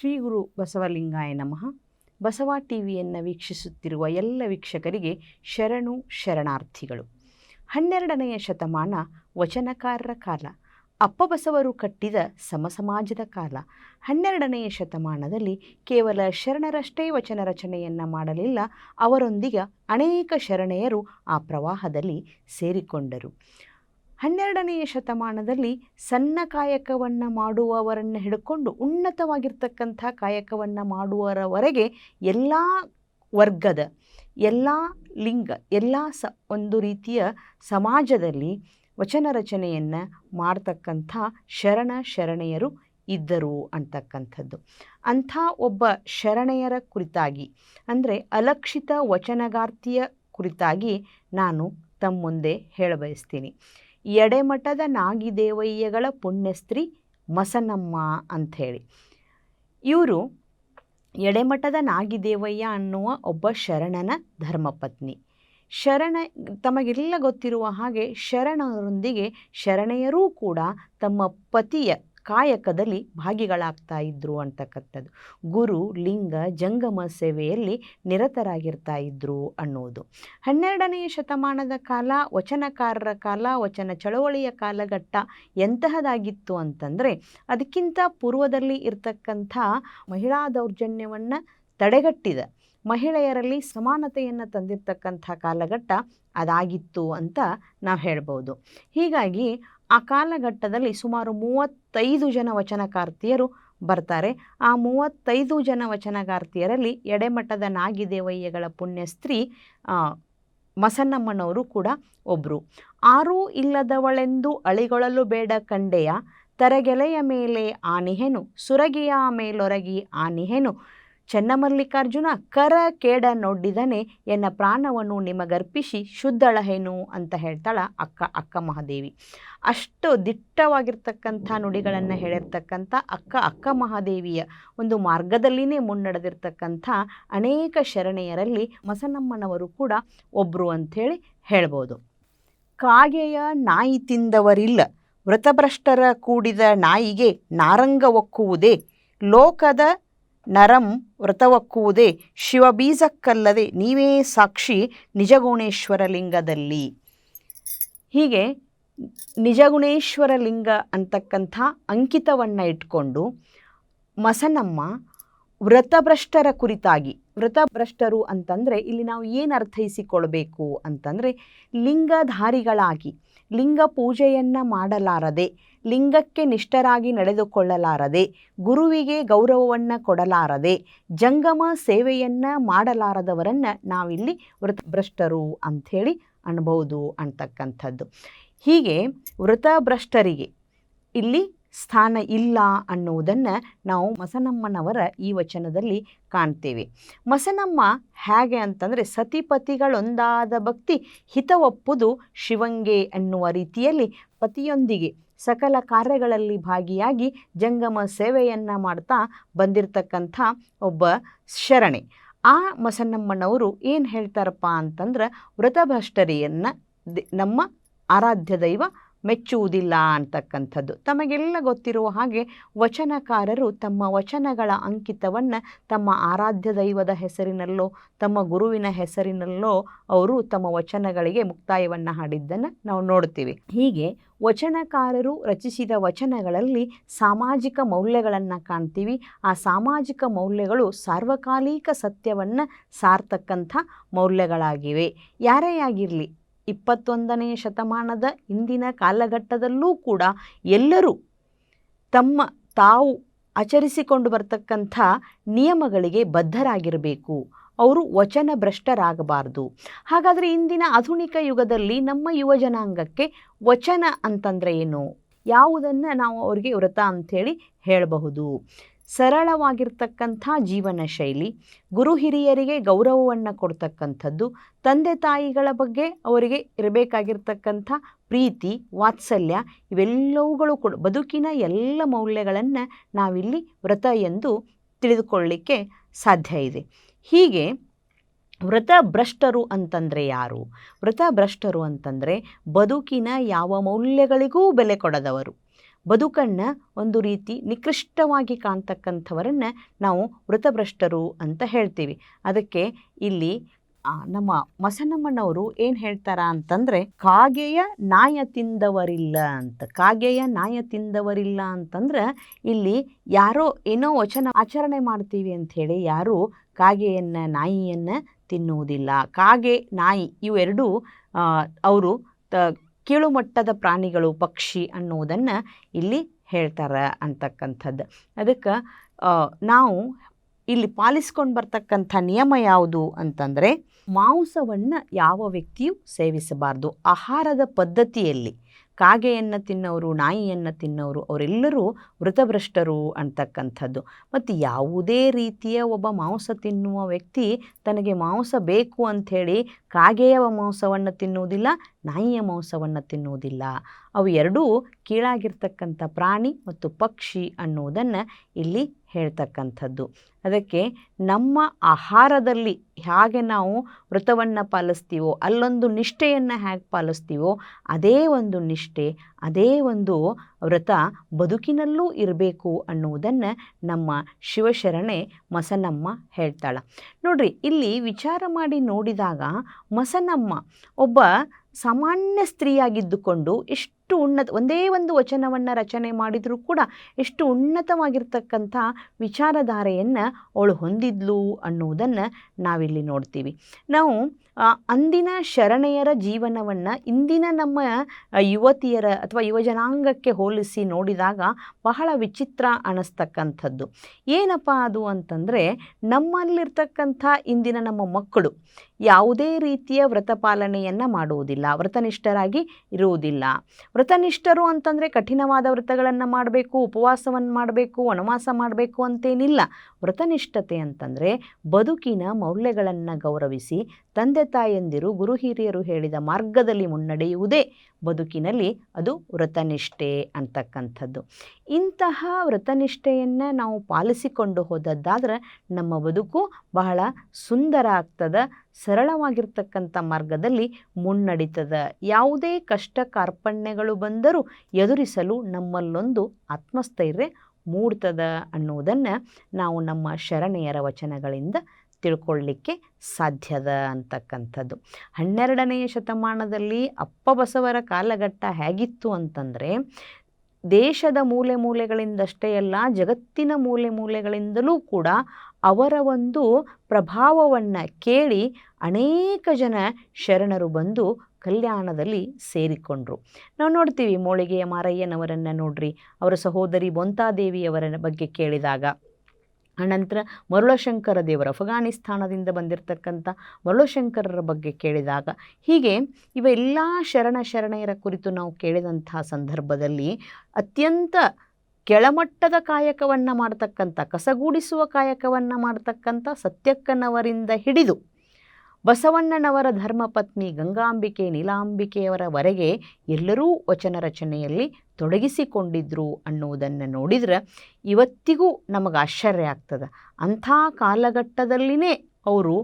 ಶ್ರೀ ಗುರು ಬಸವಲಿಂಗಾಯ ನಮಃ. ಬಸವ ಟಿವಿಯನ್ನು ವೀಕ್ಷಿಸುತ್ತಿರುವ ಎಲ್ಲ ವೀಕ್ಷಕರಿಗೆ ಶರಣು ಶರಣಾರ್ಥಿಗಳು. ಹನ್ನೆರಡನೆಯ ಶತಮಾನ ವಚನಕಾರರ ಕಾಲ. ಅಪ್ಪ ಬಸವರು ಕಟ್ಟಿದ ಸಮಸಮಾಜದ ಕಾಲ. ಹನ್ನೆರಡನೆಯ ಶತಮಾನದಲ್ಲಿ ಕೇವಲ ಶರಣರಷ್ಟೇ ವಚನ ರಚನೆಯನ್ನು ಮಾಡಲಿಲ್ಲ, ಅವರೊಂದಿಗೆ ಅನೇಕ ಶರಣೆಯರು ಆ ಪ್ರವಾಹದಲ್ಲಿ ಸೇರಿಕೊಂಡರು. ಹನ್ನೆರಡನೆಯ ಶತಮಾನದಲ್ಲಿ ಸಣ್ಣ ಕಾಯಕವನ್ನು ಮಾಡುವವರನ್ನು ಹಿಡ್ಕೊಂಡು ಉನ್ನತವಾಗಿರ್ತಕ್ಕಂಥ ಕಾಯಕವನ್ನು ಮಾಡುವವರವರೆಗೆ ಎಲ್ಲ ವರ್ಗದ, ಎಲ್ಲ ಲಿಂಗ, ಎಲ್ಲ ಸ, ಒಂದು ರೀತಿಯ ಸಮಾಜದಲ್ಲಿ ವಚನ ರಚನೆಯನ್ನು ಮಾಡ್ತಕ್ಕಂಥ ಶರಣ ಶರಣೆಯರು ಇದ್ದರು ಅಂತಕ್ಕಂಥದ್ದು. ಅಂಥ ಒಬ್ಬ ಶರಣೆಯರ ಕುರಿತಾಗಿ, ಅಂದರೆ ಅಲಕ್ಷಿತ ವಚನಗಾರ್ತಿಯ ಕುರಿತಾಗಿ ನಾನು ತಮ್ಮ ಮುಂದೆ ಹೇಳಬಯಸ್ತೀನಿ. ಎಡೆಮಠದ ನಾಗಿದೇವಯ್ಯಗಳ ಪುಣ್ಯಸ್ತ್ರೀ ಮಸನಮ್ಮ ಅಂಥೇಳಿ. ಇವರು ಎಡೆಮಠದ ನಾಗಿದೇವಯ್ಯ ಅನ್ನುವ ಒಬ್ಬ ಶರಣನ ಧರ್ಮಪತ್ನಿ. ಶರಣ ತಮಗೆಲ್ಲ ಗೊತ್ತಿರುವ ಹಾಗೆ ಶರಣರೊಂದಿಗೆ ಶರಣೆಯರೂ ಕೂಡ ತಮ್ಮ ಪತಿಯ ಕಾಯಕದಲ್ಲಿ ಭಾಗಿಗಳಾಗ್ತಾ ಇದ್ದರು ಅಂತಕ್ಕಂಥದ್ದು. ಗುರು, ಲಿಂಗ, ಜಂಗಮ ಸೇವೆಯಲ್ಲಿ ನಿರತರಾಗಿರ್ತಾ ಇದ್ದರು ಅನ್ನುವುದು ಹನ್ನೆರಡನೆಯ ಶತಮಾನದ ಕಾಲ, ವಚನಕಾರರ ಕಾಲ, ವಚನ ಚಳವಳಿಯ ಕಾಲಘಟ್ಟ ಎಂತಹದಾಗಿತ್ತು ಅಂತಂದರೆ, ಅದಕ್ಕಿಂತ ಪೂರ್ವದಲ್ಲಿ ಇರತಕ್ಕಂಥ ಮಹಿಳಾ ದೌರ್ಜನ್ಯವನ್ನು ತಡೆಗಟ್ಟಿದ. ಮಹಿಳೆಯರಲ್ಲಿ ಸಮಾನತೆಯನ್ನು ತಂದಿರತಕ್ಕಂಥ ಕಾಲಘಟ್ಟ ಅದಾಗಿತ್ತು ಅಂತ ನಾವು ಹೇಳ್ಬೋದು. ಹೀಗಾಗಿ ಆ ಕಾಲಘಟ್ಟದಲ್ಲಿ ಸುಮಾರು ಮೂವತ್ತೈದು ಜನ ವಚನಕಾರ್ತಿಯರು ಬರ್ತಾರೆ. ಆ ಮೂವತ್ತೈದು ಜನ ವಚನಕಾರ್ತಿಯರಲ್ಲಿ ಎಡೆಮಠದ ನಾಗಿದೇವಯ್ಯಗಳ ಪುಣ್ಯಸ್ತ್ರೀ ಮಸನ್ನಮ್ಮನವರು ಕೂಡ ಒಬ್ಬರು ಆರೂ ಇಲ್ಲದವಳೆಂದು ಅಳಿಗೊಳಲು ಬೇಡ ಕಂಡೆಯ, ತರಗೆಲೆಯ ಮೇಲೆ ಆನಿಹೆನು, ಸುರಗಿಯ ಮೇಲೊರಗಿ ಆನಿಹೆನು ಚೆನ್ನಮಲ್ಲಿಕಾರ್ಜುನ ಕರ ಕೇಡ ನೋಡಿದನೆ ಎನ್ನ ಪ್ರಾಣವನ್ನು ನಿಮಗರ್ಪಿಸಿ ಶುದ್ಧಳಹೇನು ಅಂತ ಹೇಳ್ತಾಳ ಅಕ್ಕ ಅಕ್ಕ ಮಹಾದೇವಿ. ಅಷ್ಟು ದಿಟ್ಟವಾಗಿರ್ತಕ್ಕಂಥ ನುಡಿಗಳನ್ನು ಹೇಳಿರ್ತಕ್ಕಂಥ ಅಕ್ಕ ಅಕ್ಕ ಮಹಾದೇವಿಯ ಒಂದು ಮಾರ್ಗದಲ್ಲಿನೇ ಮುನ್ನಡೆದಿರ್ತಕ್ಕಂಥ ಅನೇಕ ಶರಣೆಯರಲ್ಲಿ ಮಸನಮ್ಮನವರು ಕೂಡ ಒಬ್ಬರು ಅಂಥೇಳಿ ಹೇಳ್ಬೋದು. ಕಾಗೆಯ ನಾಯಿ ತಿಂದವರಿಲ್ಲ, ವ್ರತಭ್ರಷ್ಟರ ಕೂಡಿದ ನಾಯಿಗೆ ನಾರಂಗ ಒಕ್ಕುವುದೇ ಲೋಕದ ನರಂ ವ್ರತವಕ್ಕುವುದೇ ಶಿವಬೀಜಕ್ಕಲ್ಲದೆ ನೀವೇ ಸಾಕ್ಷಿ ನಿಜಗುಣೇಶ್ವರ ಲಿಂಗದಲ್ಲಿ ಹೀಗೆ ನಿಜಗುಣೇಶ್ವರ ಲಿಂಗ ಅಂತಕ್ಕಂಥ ಅಂಕಿತವನ್ನು ಇಟ್ಕೊಂಡು ಮಸನಮ್ಮ ವ್ರತಭ್ರಷ್ಟರ ಕುರಿತಾಗಿ, ವ್ರತಭ್ರಷ್ಟರು ಅಂತಂದರೆ ಇಲ್ಲಿ ನಾವು ಏನು ಅರ್ಥೈಸಿಕೊಳ್ಬೇಕು ಅಂತಂದರೆ ಲಿಂಗಧಾರಿಗಳಾಗಿ, ಲಿಂಗ ಪೂಜೆಯನ್ನು ಮಾಡಲಾರದೆ ಲಿಂಗಕ್ಕೆ ನಿಷ್ಠರಾಗಿ ನಡೆದುಕೊಳ್ಳಲಾರದೆ, ಗುರುವಿಗೆ ಗೌರವವನ್ನು ಕೊಡಲಾರದೆ, ಜಂಗಮ ಸೇವೆಯನ್ನು ಮಾಡಲಾರದವರನ್ನು ನಾವಿಲ್ಲಿ ವೃತಭ್ರಷ್ಟರು ಅಂಥೇಳಿ ಅನ್ಬೋದು ಅಂತಕ್ಕಂಥದ್ದು. ಹೀಗೆ ವೃತಭ್ರಷ್ಟರಿಗೆ ಇಲ್ಲಿ ಸ್ಥಾನ ಇಲ್ಲ ಅನ್ನುವುದನ್ನು ನಾವು ಮಸನಮ್ಮನವರ ಈ ವಚನದಲ್ಲಿ ಕಾಣ್ತೇವೆ. ಮಸನಮ್ಮ ಹೇಗೆ ಅಂತಂದರೆ ಸತಿಪತಿಗಳೊಂದಾದ ಭಕ್ತಿ ಹಿತವಪ್ಪುದು ಶಿವಂಗೆ ಅನ್ನುವ ರೀತಿಯಲ್ಲಿ ಪತಿಯೊಂದಿಗೆ ಸಕಲ ಕಾರ್ಯಗಳಲ್ಲಿ ಭಾಗಿಯಾಗಿ ಜಂಗಮ ಸೇವೆಯನ್ನು ಮಾಡ್ತಾ ಬಂದಿರತಕ್ಕಂಥ ಒಬ್ಬ ಶರಣೆ. ಆ ಮಸನಮ್ಮನವರು ಏನು ಹೇಳ್ತಾರಪ್ಪ ಅಂತಂದ್ರೆ ವ್ರತಭಷ್ಟರಿಯನ್ನು ನಮ್ಮ ಆರಾಧ್ಯ ದೈವ ಮೆಚ್ಚುವುದಿಲ್ಲ ಅಂತಕ್ಕಂಥದ್ದು. ತಮಗೆಲ್ಲ ಗೊತ್ತಿರುವ ಹಾಗೆ ವಚನಕಾರರು ತಮ್ಮ ವಚನಗಳ ಅಂಕಿತವನ್ನು ತಮ್ಮ ಆರಾಧ್ಯ ದೈವದ ಹೆಸರಿನಲ್ಲೋ, ತಮ್ಮ ಗುರುವಿನ ಹೆಸರಿನಲ್ಲೋ ಅವರು ತಮ್ಮ ವಚನಗಳಿಗೆ ಮುಕ್ತಾಯವನ್ನು ಹಾಡಿದ್ದನ್ನು ನಾವು ನೋಡ್ತೀವಿ. ಹೀಗೆ ವಚನಕಾರರು ರಚಿಸಿದ ವಚನಗಳಲ್ಲಿ ಸಾಮಾಜಿಕ ಮೌಲ್ಯಗಳನ್ನು ಕಾಣ್ತೀವಿ. ಆ ಸಾಮಾಜಿಕ ಮೌಲ್ಯಗಳು ಸಾರ್ವಕಾಲಿಕ ಸತ್ಯವನ್ನು ಸಾರ್ತಕ್ಕಂಥ ಮೌಲ್ಯಗಳಾಗಿವೆ. ಯಾರೇ ಆಗಿರಲಿ ಇಪ್ಪತ್ತೊಂದನೆಯ ಶತಮಾನದ ಇಂದಿನ ಕಾಲಘಟ್ಟದಲ್ಲೂ ಕೂಡ ಎಲ್ಲರೂ ತಮ್ಮ ತಾವು ಆಚರಿಸಿಕೊಂಡು ಬರ್ತಕ್ಕಂಥ ನಿಯಮಗಳಿಗೆ ಬದ್ಧರಾಗಿರಬೇಕು. ಅವರು ವಚನ ಭ್ರಷ್ಟರಾಗಬಾರ್ದು ಹಾಗಾದರೆ ಇಂದಿನ ಆಧುನಿಕ ಯುಗದಲ್ಲಿ ನಮ್ಮ ಯುವ ಜನಾಂಗಕ್ಕೆ ವಚನ ಅಂತಂದರೆ ಏನು? ಯಾವುದನ್ನು ನಾವು ಅವರಿಗೆ ವ್ರತ ಅಂಥೇಳಿ ಹೇಳಬಹುದು. ಸರಳವಾಗಿರ್ತಕ್ಕಂಥ ಜೀವನ ಶೈಲಿ, ಗುರು ಹಿರಿಯರಿಗೆ ಗೌರವವನ್ನು ಕೊಡ್ತಕ್ಕಂಥದ್ದು, ತಂದೆ ತಾಯಿಗಳ ಬಗ್ಗೆ ಅವರಿಗೆ ಇರಬೇಕಾಗಿರ್ತಕ್ಕಂಥ ಪ್ರೀತಿ, ವಾತ್ಸಲ್ಯ ಇವೆಲ್ಲವುಗಳು ಕೂಡ ಬದುಕಿನ ಎಲ್ಲ ಮೌಲ್ಯಗಳನ್ನು ನಾವಿಲ್ಲಿ ವ್ರತ ಎಂದು ತಿಳಿದುಕೊಳ್ಳಲಿಕ್ಕೆ ಸಾಧ್ಯ ಇದೆ. ಹೀಗೆ ವ್ರತ ಭ್ರಷ್ಟರು ಅಂತಂದರೆ ಯಾರು? ವ್ರತ ಭ್ರಷ್ಟರು ಅಂತಂದರೆ ಬದುಕಿನ ಯಾವ ಮೌಲ್ಯಗಳಿಗೂ ಬೆಲೆ ಕೊಡದವರು. ಬದುಕನ್ನು ಒಂದು ರೀತಿ ನಿಕೃಷ್ಟವಾಗಿ ಕಾಣ್ತಕ್ಕಂಥವರನ್ನು ನಾವು ವೃತಭ್ರಷ್ಟರು ಅಂತ ಹೇಳ್ತೀವಿ. ಅದಕ್ಕೆ ಇಲ್ಲಿ ನಮ್ಮ ಮಸನಮ್ಮನವರು ಏನು ಹೇಳ್ತಾರ ಅಂತಂದರೆ, ಕಾಗೆಯ ನಾಯ ತಿಂದವರಿಲ್ಲ ಅಂತ, ಕಾಗೆಯ ನಾಯ ತಿಂದವರಿಲ್ಲ ಅಂತಂದ್ರೆ, ಇಲ್ಲಿ ಯಾರೋ ಏನೋ ವಚನ ಆಚರಣೆ ಮಾಡ್ತೀವಿ ಅಂಥೇಳಿ ಯಾರೂ ಕಾಗೆಯನ್ನು, ನಾಯಿಯನ್ನು ತಿನ್ನುವುದಿಲ್ಲ. ಕಾಗೆ, ನಾಯಿ ಇವೆರಡೂ ಅವರು ಕೀಳುಮಟ್ಟದ ಪ್ರಾಣಿಗಳು ಪಕ್ಷಿ ಅನ್ನುವುದನ್ನು ಇಲ್ಲಿ ಹೇಳ್ತಾರೆ ಅಂತಕ್ಕಂಥದ್ದು. ಅದಕ್ಕೆ ನಾವು ಇಲ್ಲಿ ಪಾಲಿಸ್ಕೊಂಡು ಬರ್ತಕ್ಕಂಥ ನಿಯಮ ಯಾವುದು ಅಂತಂದರೆ, ಮಾಂಸವನ್ನು ಯಾವ ವ್ಯಕ್ತಿಯೂ ಸೇವಿಸಬಾರ್ದು. ಆಹಾರದ ಪದ್ಧತಿಯಲ್ಲಿ ಕಾಗೆಯನ್ನು ತಿನ್ನೋರು, ನಾಯಿಯನ್ನು ತಿನ್ನೋರು, ಅವರೆಲ್ಲರೂ ವೃತಭ್ರಷ್ಟರು ಅಂತಕ್ಕಂಥದ್ದು. ಮತ್ತು ಯಾವುದೇ ರೀತಿಯ ಒಬ್ಬ ಮಾಂಸ ತಿನ್ನುವ ವ್ಯಕ್ತಿ ತನಗೆ ಮಾಂಸ ಬೇಕು ಅಂಥೇಳಿ ಕಾಗೆಯ ಮಾಂಸವನ್ನು ತಿನ್ನುವುದಿಲ್ಲ, ನಾಯಿಯ ಮಾಂಸವನ್ನು ತಿನ್ನುವುದಿಲ್ಲ. ಅವು ಎರಡೂ ಕೀಳಾಗಿರ್ತಕ್ಕಂಥ ಪ್ರಾಣಿ ಮತ್ತು ಪಕ್ಷಿ ಅನ್ನುವುದನ್ನು ಇಲ್ಲಿ ಹೇಳ್ತಕ್ಕಂಥದ್ದು. ಅದಕ್ಕೆ ನಮ್ಮ ಆಹಾರದಲ್ಲಿ ಹೇಗೆ ನಾವು ವ್ರತವನ್ನು ಪಾಲಿಸ್ತೀವೋ, ಅಲ್ಲೊಂದು ನಿಷ್ಠೆಯನ್ನು ಹೇಗೆ ಪಾಲಿಸ್ತೀವೋ, ಅದೇ ಒಂದು ನಿಷ್ಠೆ. ಅದೇ ಒಂದು ವ್ರತ ಬದುಕಿನಲ್ಲೂ ಇರಬೇಕು ಅನ್ನುವುದನ್ನು ನಮ್ಮ ಶಿವಶರಣೆ ಮಸನಮ್ಮ ಹೇಳ್ತಾಳೆ. ನೋಡ್ರಿ, ಇಲ್ಲಿ ವಿಚಾರ ಮಾಡಿ ನೋಡಿದಾಗ ಮಸನಮ್ಮ ಒಬ್ಬ ಸಾಮಾನ್ಯ ಸ್ತ್ರೀಯಾಗಿದ್ದುಕೊಂಡು ಎಷ್ಟು ಉನ್ನತ, ಒಂದೇ ಒಂದು ವಚನವನ್ನು ರಚನೆ ಮಾಡಿದರೂ ಕೂಡ ಎಷ್ಟು ಉನ್ನತವಾಗಿರ್ತಕ್ಕಂಥ ವಿಚಾರಧಾರೆಯನ್ನು ಅವಳು ಹೊಂದಿದ್ಲು ಅನ್ನುವುದನ್ನು ನಾವಿಲ್ಲಿ ನೋಡ್ತೀವಿ. ನಾವು ಅಂದಿನ ಶರಣೆಯರ ಜೀವನವನ್ನು ಇಂದಿನ ನಮ್ಮ ಯುವತಿಯರ ಅಥವಾ ಯುವಜನಾಂಗಕ್ಕೆ ಹೋಲಿಸಿ ನೋಡಿದಾಗ ಬಹಳ ವಿಚಿತ್ರ ಅನ್ನಿಸ್ತಕ್ಕಂಥದ್ದು ಏನಪ್ಪ ಅದು ಅಂತಂದರೆ ನಮ್ಮಲ್ಲಿರ್ತಕ್ಕಂಥ ಇಂದಿನ ನಮ್ಮ ಮಕ್ಕಳು ಯಾವುದೇ ರೀತಿಯ ವ್ರತ ಪಾಲನೆಯನ್ನು ಮಾಡುವುದಿಲ್ಲ. ವ್ರತನಿಷ್ಠರಾಗಿ ಇರುವುದಿಲ್ಲ. ವ್ರತನಿಷ್ಠರು ಅಂತಂದರೆ ಕಠಿಣವಾದ ವ್ರತಗಳನ್ನು ಮಾಡಬೇಕು ಉಪವಾಸವನ್ನು ಮಾಡಬೇಕು, ವನವಾಸ ಮಾಡಬೇಕು ಅಂತೇನಿಲ್ಲ. ವ್ರತನಿಷ್ಠತೆ ಅಂತಂದರೆ ಬದುಕಿನ ಮೌಲ್ಯಗಳನ್ನು ಗೌರವಿಸಿ ತಂದೆ ತಾಯಂದಿರು, ಗುರು ಹಿರಿಯರು ಹೇಳಿದ ಮಾರ್ಗದಲ್ಲಿ ಮುನ್ನಡೆಯುವುದೇ ಬದುಕಿನಲ್ಲಿ ಅದು ವ್ರತನಿಷ್ಠೆ ಅಂತಕ್ಕಂಥದ್ದು. ಇಂತಹ ವ್ರತನಿಷ್ಠೆಯನ್ನು ನಾವು ಪಾಲಿಸಿಕೊಂಡು ಹೋದದ್ದಾದರೆ ನಮ್ಮ ಬದುಕು ಬಹಳ ಸುಂದರ ಆಗ್ತದೆ, ಸರಳವಾಗಿರ್ತಕ್ಕಂಥ ಮಾರ್ಗದಲ್ಲಿ ಮುನ್ನಡೀತದ. ಯಾವುದೇ ಕಷ್ಟ ಕಾರ್ಪಣ್ಯಗಳು ಬಂದರೂ ಎದುರಿಸಲು ನಮ್ಮಲ್ಲೊಂದು ಆತ್ಮಸ್ಥೈರ್ಯ ಮೂಡ್ತದ ಅನ್ನುವುದನ್ನು ನಾವು ನಮ್ಮ ಶರಣೆಯರ ವಚನಗಳಿಂದ ತಿಳ್ಕೊಳ್ಳಿಕ್ಕೆ ಸಾಧ್ಯದ ಅಂತಕ್ಕಂಥದ್ದು. ಹನ್ನೆರಡನೆಯ ಶತಮಾನದಲ್ಲಿ ಅಪ್ಪ ಬಸವರ ಕಾಲಘಟ್ಟ ಹೇಗಿತ್ತು ಅಂತಂದರೆ, ದೇಶದ ಮೂಲೆ ಮೂಲೆಗಳಿಂದಷ್ಟೇ ಅಲ್ಲ, ಜಗತ್ತಿನ ಮೂಲೆ ಮೂಲೆಗಳಿಂದಲೂ ಕೂಡ ಅವರ ಒಂದು ಪ್ರಭಾವವನ್ನು ಕೇಳಿ ಅನೇಕ ಜನ ಶರಣರು ಬಂದು ಕಲ್ಯಾಣದಲ್ಲಿ ಸೇರಿಕೊಂಡ್ರು. ನಾವು ನೋಡ್ತೀವಿ, ಮೋಳಿಗೆಯ ಮಾರಯ್ಯನವರನ್ನು ನೋಡ್ರಿ, ಅವರ ಸಹೋದರಿ ಬೊಂತಾದೇವಿಯವರ ಬಗ್ಗೆ ಕೇಳಿದಾಗ. ಅನಂತರ ಮರುಳಶಂಕರ ದೇವರು ಅಫ್ಘಾನಿಸ್ತಾನದಿಂದ ಬಂದಿರತಕ್ಕಂಥ ಮರುಳಶಂಕರರ ಬಗ್ಗೆ ಕೇಳಿದಾಗ ಹೀಗೆ ಇವೆಲ್ಲ ಶರಣ ಶರಣೆಯರ ಕುರಿತು ನಾವು ಕೇಳಿದಂತಹ ಸಂದರ್ಭದಲ್ಲಿ ಅತ್ಯಂತ ಕೆಳಮಟ್ಟದ ಕಾಯಕವನ್ನು ಮಾಡ್ತಕ್ಕಂಥ, ಕಸಗೂಡಿಸುವ ಕಾಯಕವನ್ನು ಮಾಡ್ತಕ್ಕಂಥ ಸತ್ಯಕ್ಕನವರಿಂದ ಹಿಡಿದು ಬಸವಣ್ಣನವರ ಧರ್ಮಪತ್ನಿ ಗಂಗಾಂಬಿಕೆ ನೀಲಾಂಬಿಕೆಯವರವರೆಗೆ ಎಲ್ಲರೂ ವಚನ ರಚನೆಯಲ್ಲಿ ತೊಡಗಿಸಿಕೊಂಡಿದ್ರು ಅನ್ನುವುದನ್ನು ನೋಡಿದ್ರೆ ಇವತ್ತಿಗೂ ನಮಗೆ ಆಶ್ಚರ್ಯ ಆಗ್ತದೆ. ಅಂಥ ಕಾಲಘಟ್ಟದಲ್ಲಿನೇ ಅವರು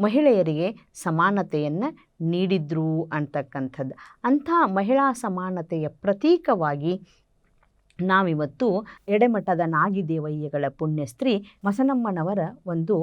ಮಹಿಳೆಯರಿಗೆ ಸಮಾನತೆಯನ್ನು ನೀಡಿದ್ರು ಅಂತಕ್ಕಂಥದ್ದು. ಅಂಥ ಮಹಿಳಾ ಸಮಾನತೆಯ ಪ್ರತೀಕವಾಗಿ ನಾವಿವತ್ತು ಎಡೆಮಠದ ನಾಗಿದೇವಯ್ಯಗಳ ಪುಣ್ಯಸ್ತ್ರೀ ಮಸನಮ್ಮನವರ ಒಂದು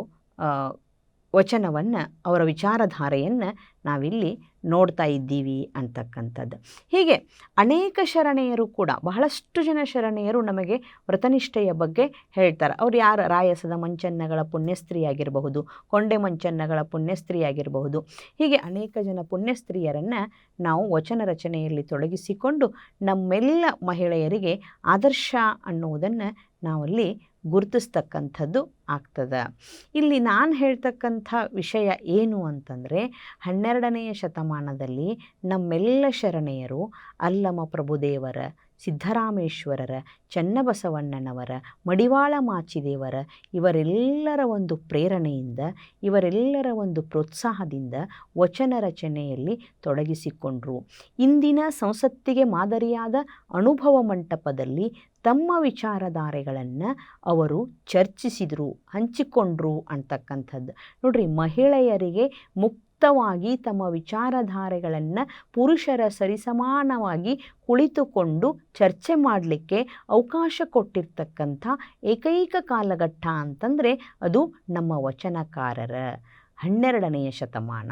ವಚನವನ್ನು, ಅವರ ವಿಚಾರಧಾರೆಯನ್ನು ನಾವಿಲ್ಲಿ ನೋಡ್ತಾ ಇದ್ದೀವಿ ಅಂತಕ್ಕಂಥದ್ದು. ಹೀಗೆ ಅನೇಕ ಶರಣೆಯರು ಕೂಡ, ಬಹಳಷ್ಟು ಜನ ಶರಣೆಯರು ನಮಗೆ ವ್ರತನಿಷ್ಠೆಯ ಬಗ್ಗೆ ಹೇಳ್ತಾರೆ. ಅವ್ರು ಯಾರು? ರಾಯಸದ ಮಂಚನ್ನಗಳ ಪುಣ್ಯಸ್ತ್ರೀಯಾಗಿರಬಹುದು, ಕೊಂಡೆ ಮಂಚನ್ನಗಳ ಪುಣ್ಯಸ್ತ್ರೀಯಾಗಿರಬಹುದು. ಹೀಗೆ ಅನೇಕ ಜನ ಪುಣ್ಯಸ್ತ್ರೀಯರನ್ನು ನಾವು ವಚನ ರಚನೆಯಲ್ಲಿ ತೊಡಗಿಸಿಕೊಂಡು ನಮ್ಮೆಲ್ಲ ಮಹಿಳೆಯರಿಗೆ ಆದರ್ಶ ಅನ್ನುವುದನ್ನು ನಾವಲ್ಲಿ ಗುರುತಿಸ್ತಕ್ಕಂಥದ್ದು ಆಗ್ತದೆ. ಇಲ್ಲಿ ನಾನು ಹೇಳ್ತಕ್ಕಂಥ ವಿಷಯ ಏನು ಅಂತಂದರೆ, ಹನ್ನೆರಡನೆಯ ಶತಮಾನದಲ್ಲಿ ನಮ್ಮೆಲ್ಲ ಶರಣೆಯರು ಅಲ್ಲಮ ಪ್ರಭುದೇವರ ಸಿದ್ದರಾಮೇಶ್ವರರ ಚನ್ನಬಸವಣ್ಣನವರ, ಮಡಿವಾಳ ಮಾಚಿದೇವರ ಇವರೆಲ್ಲರ ಒಂದು ಪ್ರೇರಣೆಯಿಂದ, ಇವರೆಲ್ಲರ ಒಂದು ಪ್ರೋತ್ಸಾಹದಿಂದ ವಚನ ರಚನೆಯಲ್ಲಿ ತೊಡಗಿಸಿಕೊಂಡರು. ಇಂದಿನ ಸಂಸತ್ತಿಗೆ ಮಾದರಿಯಾದ ಅನುಭವ ಮಂಟಪದಲ್ಲಿ ತಮ್ಮ ವಿಚಾರಧಾರೆಗಳನ್ನು ಅವರು ಚರ್ಚಿಸಿದರು, ಹಂಚಿಕೊಂಡ್ರು ಅಂತಕ್ಕಂಥದ್ದು. ನೋಡ್ರಿ, ಮಹಿಳೆಯರಿಗೆ ಮುಕ್ತವಾಗಿ ತಮ್ಮ ವಿಚಾರಧಾರೆಗಳನ್ನು ಪುರುಷರ ಸರಿಸಮಾನವಾಗಿ ಕುಳಿತುಕೊಂಡು ಚರ್ಚೆ ಮಾಡಲಿಕ್ಕೆ ಅವಕಾಶ ಕೊಟ್ಟಿರ್ತಕ್ಕಂಥ ಏಕೈಕ ಕಾಲಘಟ್ಟ ಅಂತಂದರೆ ಅದು ನಮ್ಮ ವಚನಕಾರರ ಹನ್ನೆರಡನೆಯ ಶತಮಾನ.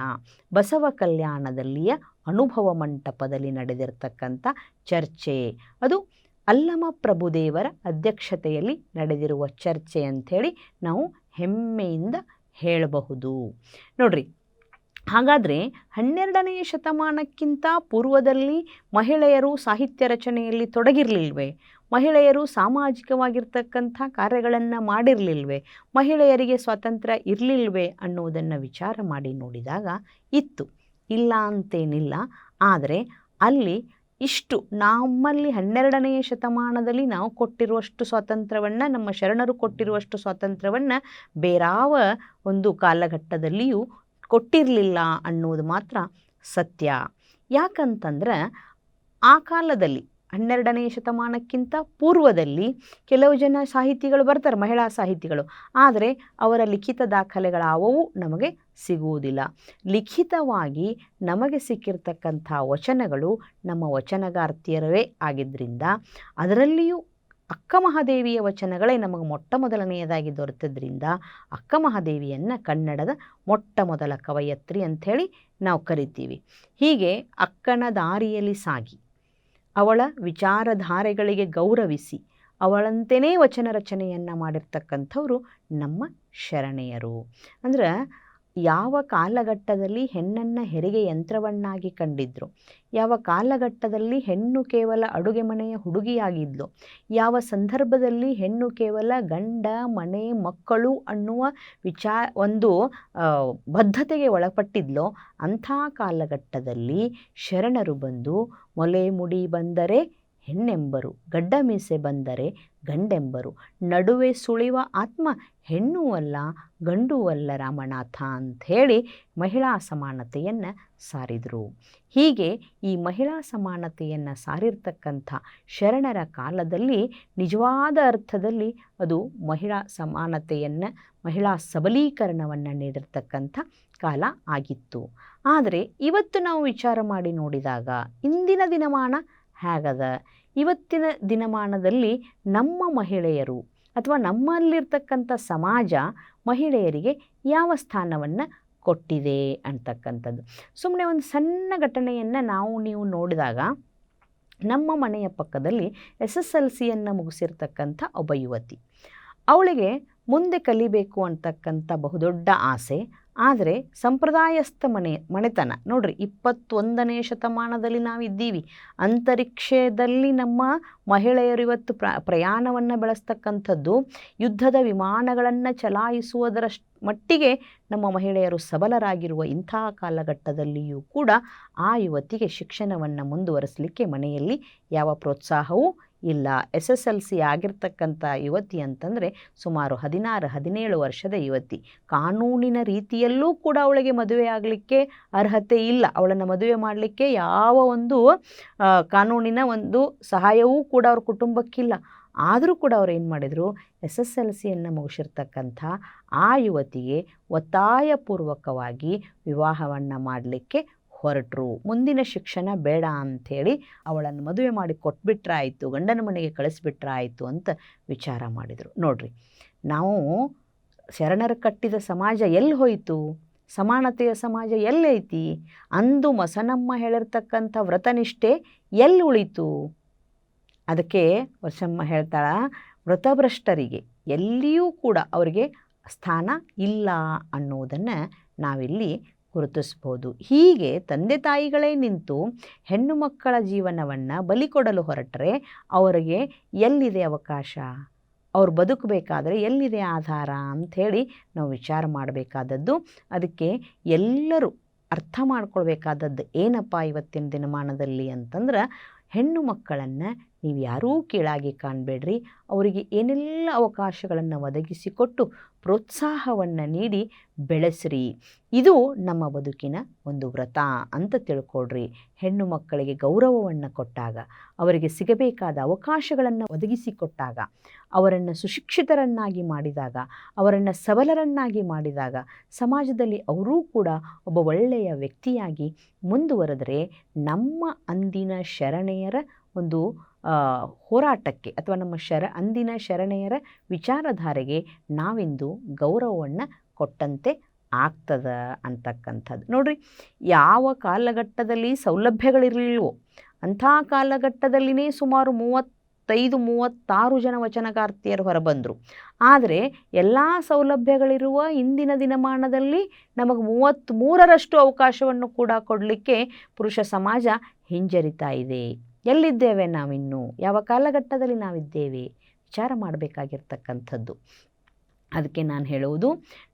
ಬಸವ ಕಲ್ಯಾಣದಲ್ಲಿಯ ಅನುಭವ ಮಂಟಪದಲ್ಲಿ ನಡೆದಿರ್ತಕ್ಕಂಥ ಚರ್ಚೆ. ಅದು ಅಲ್ಲಮ ಪ್ರಭುದೇವರ ಅಧ್ಯಕ್ಷತೆಯಲ್ಲಿ ನಡೆದಿರುವ ಚರ್ಚೆ ಅಂಥೇಳಿ ನಾವು ಹೆಮ್ಮೆಯಿಂದ ಹೇಳಬಹುದು. ನೋಡ್ರಿ, ಹಾಗಾದರೆ ಹನ್ನೆರಡನೆಯ ಶತಮಾನಕ್ಕಿಂತ ಪೂರ್ವದಲ್ಲಿ ಮಹಿಳೆಯರು ಸಾಹಿತ್ಯ ರಚನೆಯಲ್ಲಿ ತೊಡಗಿರಲಿಲ್ವೇ? ಮಹಿಳೆಯರು ಸಾಮಾಜಿಕವಾಗಿರ್ತಕ್ಕಂಥ ಕಾರ್ಯಗಳನ್ನು ಮಾಡಿರಲಿಲ್ವೇ? ಮಹಿಳೆಯರಿಗೆ ಸ್ವಾತಂತ್ರ್ಯ ಇರಲಿಲ್ವೇ ಅನ್ನುವುದನ್ನು ವಿಚಾರ ಮಾಡಿ ನೋಡಿದಾಗ ಇತ್ತು. ಇಲ್ಲ ಅಂತೇನಿಲ್ಲ. ಆದರೆ ಅಲ್ಲಿ ಇಷ್ಟು. ನಮ್ಮಲ್ಲಿ ಹನ್ನೆರಡನೆಯ ಶತಮಾನದಲ್ಲಿ ನಾವು ಕೊಟ್ಟಿರುವಷ್ಟು ಸ್ವಾತಂತ್ರ್ಯವನ್ನು, ನಮ್ಮ ಶರಣರು ಕೊಟ್ಟಿರುವಷ್ಟು ಸ್ವಾತಂತ್ರ್ಯವನ್ನು ಬೇರಾವ ಒಂದು ಕಾಲಘಟ್ಟದಲ್ಲಿಯೂ ಕೊಟ್ಟಿರಲಿಲ್ಲ ಅನ್ನೋದು ಮಾತ್ರ ಸತ್ಯ. ಯಾಕಂತಂದ್ರೆ ಆ ಕಾಲದಲ್ಲಿ ಹನ್ನೆರಡನೆಯ ಶತಮಾನಕ್ಕಿಂತ ಪೂರ್ವದಲ್ಲಿ ಕೆಲವು ಜನ ಸಾಹಿತಿಗಳು ಬರ್ತಾರೆ, ಮಹಿಳಾ ಸಾಹಿತಿಗಳು. ಆದರೆ ಅವರ ಲಿಖಿತ ದಾಖಲೆಗಳಾವವು ನಮಗೆ ಸಿಗುವುದಿಲ್ಲ. ಲಿಖಿತವಾಗಿ ನಮಗೆ ಸಿಕ್ಕಿರ್ತಕ್ಕಂಥ ವಚನಗಳು ನಮ್ಮ ವಚನಗಾರ್ತಿಯರವೇ ಆಗಿದ್ದರಿಂದ ಅದರಲ್ಲಿಯೂ ಅಕ್ಕ ಮಹಾದೇವಿಯ ವಚನಗಳೇ ನಮಗೆ ಮೊಟ್ಟ ಮೊದಲನೆಯದಾಗಿ ದೊರೆತದ್ರಿಂದ ಅಕ್ಕ ಮಹಾದೇವಿಯನ್ನು ಕನ್ನಡದ ಮೊಟ್ಟ ಮೊದಲ ಕವಯತ್ರಿ ಅಂಥೇಳಿ ನಾವು ಕರಿತೀವಿ. ಹೀಗೆ ಅಕ್ಕನ ದಾರಿಯಲ್ಲಿ ಸಾಗಿ ಅವಳ ವಿಚಾರಧಾರೆಗಳಿಗೆ ಗೌರವಿಸಿ ಅವಳಂತೆಯೇ ವಚನ ರಚನೆಯನ್ನು ಮಾಡಿರ್ತಕ್ಕಂಥವ್ರು ನಮ್ಮ ಶರಣೆಯರು. ಅಂದ್ರೆ ಯಾವ ಕಾಲಘಟ್ಟದಲ್ಲಿ ಹೆಣ್ಣನ್ನು ಹೆರಿಗೆ ಯಂತ್ರವನ್ನಾಗಿ ಕಂಡಿದ್ರು? ಯಾವ ಕಾಲಘಟ್ಟದಲ್ಲಿ ಹೆಣ್ಣು ಕೇವಲ ಅಡುಗೆ ಮನೆಯ ಹುಡುಗಿಯಾಗಿದ್ಲು? ಯಾವ ಸಂದರ್ಭದಲ್ಲಿ ಹೆಣ್ಣು ಕೇವಲ ಗಂಡ, ಮನೆ, ಮಕ್ಕಳು ಅನ್ನುವ ವಿಚಾ, ಒಂದು ಬದ್ಧತೆಗೆ ಒಳಪಟ್ಟಿದ್ಲೋ? ಅಂಥ ಕಾಲಘಟ್ಟದಲ್ಲಿ ಶರಣರು ಬಂದು ಮೊಲೆ ಮುಡಿ ಬಂದರೆ ಹೆಣ್ಣೆಂಬರು ಗಡ್ಡ ಮೀಸೆ ಬಂದರೆ ಗಂಡೆಂಬರು, ನಡುವೆ ಸುಳಿವ ಆತ್ಮ ಹೆಣ್ಣು ಅಲ್ಲ ಗಂಡೂ ಅಲ್ಲ ರಾಮನಾಥ ಅಂಥೇಳಿ ಮಹಿಳಾ ಸಮಾನತೆಯನ್ನು ಸಾರಿದರು. ಹೀಗೆ ಈ ಮಹಿಳಾ ಸಮಾನತೆಯನ್ನು ಸಾರಿರ್ತಕ್ಕಂಥ ಶರಣರ ಕಾಲದಲ್ಲಿ ನಿಜವಾದ ಅರ್ಥದಲ್ಲಿ ಅದು ಮಹಿಳಾ ಸಮಾನತೆಯನ್ನು, ಮಹಿಳಾ ಸಬಲೀಕರಣವನ್ನು ನೀಡಿರ್ತಕ್ಕಂಥ ಕಾಲ ಆಗಿತ್ತು. ಆದರೆ ಇವತ್ತು ನಾವು ವಿಚಾರ ಮಾಡಿ ನೋಡಿದಾಗ ಇಂದಿನ ದಿನಮಾನ ಹೇಗದ? ಇವತ್ತಿನ ದಿನಮಾನದಲ್ಲಿ ನಮ್ಮ ಮಹಿಳೆಯರು ಅಥವಾ ನಮ್ಮಲ್ಲಿರ್ತಕ್ಕಂಥ ಸಮಾಜ ಮಹಿಳೆಯರಿಗೆ ಯಾವ ಸ್ಥಾನವನ್ನು ಕೊಟ್ಟಿದೆ ಅಂತಕ್ಕಂಥದ್ದು. ಸುಮ್ಮನೆ ಒಂದು ಸಣ್ಣ ಘಟನೆಯನ್ನು ನಾವು ನೀವು ನೋಡಿದಾಗ ನಮ್ಮ ಮನೆಯ ಪಕ್ಕದಲ್ಲಿ ಎಸ್ ಎಸ್ ಎಲ್ ಸಿಯನ್ನು ಮುಗಿಸಿರ್ತಕ್ಕಂಥ ಒಬ್ಬ ಯುವತಿ. ಅವಳಿಗೆ ಮುಂದೆ ಕಲಿಬೇಕು ಅಂತಕ್ಕಂಥ ಬಹುದೊಡ್ಡ ಆಸೆ ಆದರೆ ಸಂಪ್ರದಾಯಸ್ಥ ಮನೆ, ಮನೆತನ. ನೋಡ್ರಿ, ಇಪ್ಪತ್ತೊಂದನೇ ಶತಮಾನದಲ್ಲಿ ನಾವಿದ್ದೀವಿ. ಅಂತರಿಕ್ಷದಲ್ಲಿ ನಮ್ಮ ಮಹಿಳೆಯರು ಇವತ್ತು ಪ್ರ, ಪ್ರಯಾಣವನ್ನು ಬೆಳೆಸ್ತಕ್ಕಂಥದ್ದು ಯುದ್ಧದ ವಿಮಾನಗಳನ್ನು ಚಲಾಯಿಸುವುದರಷ್ಟು ಮಟ್ಟಿಗೆ ನಮ್ಮ ಮಹಿಳೆಯರು ಸಬಲರಾಗಿರುವ ಇಂಥ ಕಾಲಘಟ್ಟದಲ್ಲಿಯೂ ಕೂಡ ಆ ಯುವತಿಗೆ ಶಿಕ್ಷಣವನ್ನು ಮುಂದುವರಿಸಲಿಕ್ಕೆ ಮನೆಯಲ್ಲಿ ಯಾವ ಪ್ರೋತ್ಸಾಹವೂ ಇಲ್ಲ. ಎಸ್ ಎಸ್ ಎಲ್ ಸಿ ಆಗಿರ್ತಕ್ಕಂಥ ಯುವತಿ ಅಂತಂದರೆ ಸುಮಾರು ಹದಿನಾರು, ಹದಿನೇಳು ವರ್ಷದ ಯುವತಿ. ಕಾನೂನಿನ ರೀತಿಯಲ್ಲೂ ಕೂಡ ಅವಳಿಗೆ ಮದುವೆ ಆಗಲಿಕ್ಕೆ ಅರ್ಹತೆ ಇಲ್ಲ. ಅವಳನ್ನು ಮದುವೆ ಮಾಡಲಿಕ್ಕೆ ಯಾವ ಒಂದು ಕಾನೂನಿನ ಒಂದು ಸಹಾಯವೂ ಕೂಡ ಅವ್ರ ಕುಟುಂಬಕ್ಕಿಲ್ಲ. ಆದರೂ ಕೂಡ ಅವ್ರು ಏನು ಮಾಡಿದರು, ಎಸ್ ಎಸ್ ಎಲ್ ಸಿಯನ್ನು ಮುಗಿಸಿರ್ತಕ್ಕಂಥ ಆ ಯುವತಿಗೆ ಒತ್ತಾಯಪೂರ್ವಕವಾಗಿ ವಿವಾಹವನ್ನು ಮಾಡಲಿಕ್ಕೆ ಹೊರಟರು. ಮುಂದಿನ ಶಿಕ್ಷಣ ಬೇಡ ಅಂಥೇಳಿ ಅವಳನ್ನು ಮದುವೆ ಮಾಡಿ ಕೊಟ್ಬಿಟ್ರಾಯಿತು, ಗಂಡನ ಮನೆಗೆ ಕಳಿಸ್ಬಿಟ್ರಾಯಿತು ಅಂತ ವಿಚಾರ ಮಾಡಿದರು. ನೋಡ್ರಿ, ನಾವು ಶರಣರು ಕಟ್ಟಿದ ಸಮಾಜ ಎಲ್ಲಿ ಹೋಯಿತು? ಸಮಾನತೆಯ ಸಮಾಜ ಎಲ್ಲೈತಿ ಅಂದು ಮಸನಮ್ಮ ಹೇಳಿರ್ತಕ್ಕಂಥ ವ್ರತನಿಷ್ಠೆ ಎಲ್ಲಿ ಉಳಿತು? ಅದಕ್ಕೆ ವರ್ಷಮ್ಮ ಹೇಳ್ತಾಳ, ವ್ರತಭ್ರಷ್ಟರಿಗೆ ಎಲ್ಲಿಯೂ ಕೂಡ ಅವರಿಗೆ ಸ್ಥಾನ ಇಲ್ಲ ಅನ್ನೋದನ್ನು ನಾವಿಲ್ಲಿ ಗುರುತಿಸ್ಬೋದು. ಹೀಗೆ ತಂದೆ ತಾಯಿಗಳೇ ನಿಂತು ಹೆಣ್ಣು ಮಕ್ಕಳ ಜೀವನವನ್ನು ಬಲಿ ಕೊಡಲು ಹೊರಟರೆ ಅವರಿಗೆ ಎಲ್ಲಿದೆ ಅವಕಾಶ? ಅವ್ರು ಬದುಕಬೇಕಾದ್ರೆ ಎಲ್ಲಿದೆ ಆಧಾರ? ಅಂಥೇಳಿ ನಾವು ವಿಚಾರ ಮಾಡಬೇಕಾದದ್ದು. ಅದಕ್ಕೆ ಎಲ್ಲರೂ ಅರ್ಥ ಮಾಡ್ಕೊಳ್ಬೇಕಾದದ್ದು ಏನಪ್ಪ ಇವತ್ತಿನ ದಿನಮಾನದಲ್ಲಿ ಅಂತಂದ್ರೆ ಹೆಣ್ಣು ಮಕ್ಕಳನ್ನು ನೀವು ಯಾರೂ ಕೀಳಾಗಿ ಕಾಣಬೇಡ್ರಿ. ಅವರಿಗೆ ಏನೆಲ್ಲ ಅವಕಾಶಗಳನ್ನು ಒದಗಿಸಿಕೊಟ್ಟು ಪ್ರೋತ್ಸಾಹವನ್ನು ನೀಡಿ ಬೆಳೆಸ್ರಿ. ಇದು ನಮ್ಮ ಬದುಕಿನ ಒಂದು ವ್ರತ ಅಂತ ತಿಳ್ಕೊಳ್ರಿ. ಹೆಣ್ಣು ಮಕ್ಕಳಿಗೆ ಗೌರವವನ್ನು ಕೊಟ್ಟಾಗ, ಅವರಿಗೆ ಸಿಗಬೇಕಾದ ಅವಕಾಶಗಳನ್ನು ಒದಗಿಸಿಕೊಟ್ಟಾಗ, ಅವರನ್ನು ಸುಶಿಕ್ಷಿತರನ್ನಾಗಿ ಮಾಡಿದಾಗ, ಅವರನ್ನು ಸಬಲರನ್ನಾಗಿ ಮಾಡಿದಾಗ ಸಮಾಜದಲ್ಲಿ ಅವರೂ ಕೂಡ ಒಬ್ಬ ಒಳ್ಳೆಯ ವ್ಯಕ್ತಿಯಾಗಿ ಮುಂದುವರೆದರೆ ನಮ್ಮ ಅಂದಿನ ಶರಣೆಯರ ಒಂದು ಹೋರಾಟಕ್ಕೆ ಅಥವಾ ನಮ್ಮ ಶರ, ಅಂದಿನ ಶರಣೆಯರ ವಿಚಾರಧಾರೆಗೆ ನಾವಿಂದು ಗೌರವವನ್ನು ಕೊಟ್ಟಂತೆ ಆಗ್ತದ ಅಂತಕ್ಕಂಥದ್ದು. ನೋಡ್ರಿ, ಯಾವ ಕಾಲಘಟ್ಟದಲ್ಲಿ ಸೌಲಭ್ಯಗಳಿರಲಿಲ್ವೋ, ಅಂಥ ಕಾಲಘಟ್ಟದಲ್ಲಿನೇ ಸುಮಾರು ಮೂವತ್ತೈದು, ಮೂವತ್ತಾರು ಜನ ವಚನಕಾರ್ತಿಯರು ಹೊರಬಂದರು. ಆದರೆ, ಎಲ್ಲ ಸೌಲಭ್ಯಗಳಿರುವ ಇಂದಿನ ದಿನಮಾನದಲ್ಲಿ ನಮಗೆ ಮೂವತ್ತ್ಮೂರರಷ್ಟು ಅವಕಾಶವನ್ನು ಕೂಡ ಕೊಡಲಿಕ್ಕೆ ಪುರುಷ ಸಮಾಜ ಹಿಂಜರಿತಾ ಇದೆ. ಎಲ್ಲಿದ್ದೇವೆ ನಾವಿನ್ನು? ಯಾವ ಕಾಲಘಟ್ಟದಲ್ಲಿ ನಾವಿದ್ದೇವೆ? ವಿಚಾರ ಮಾಡಬೇಕಾಗಿರ್ತಕ್ಕಂಥದ್ದು. ಅದಕ್ಕೆ ನಾನು ಹೇಳುವುದು,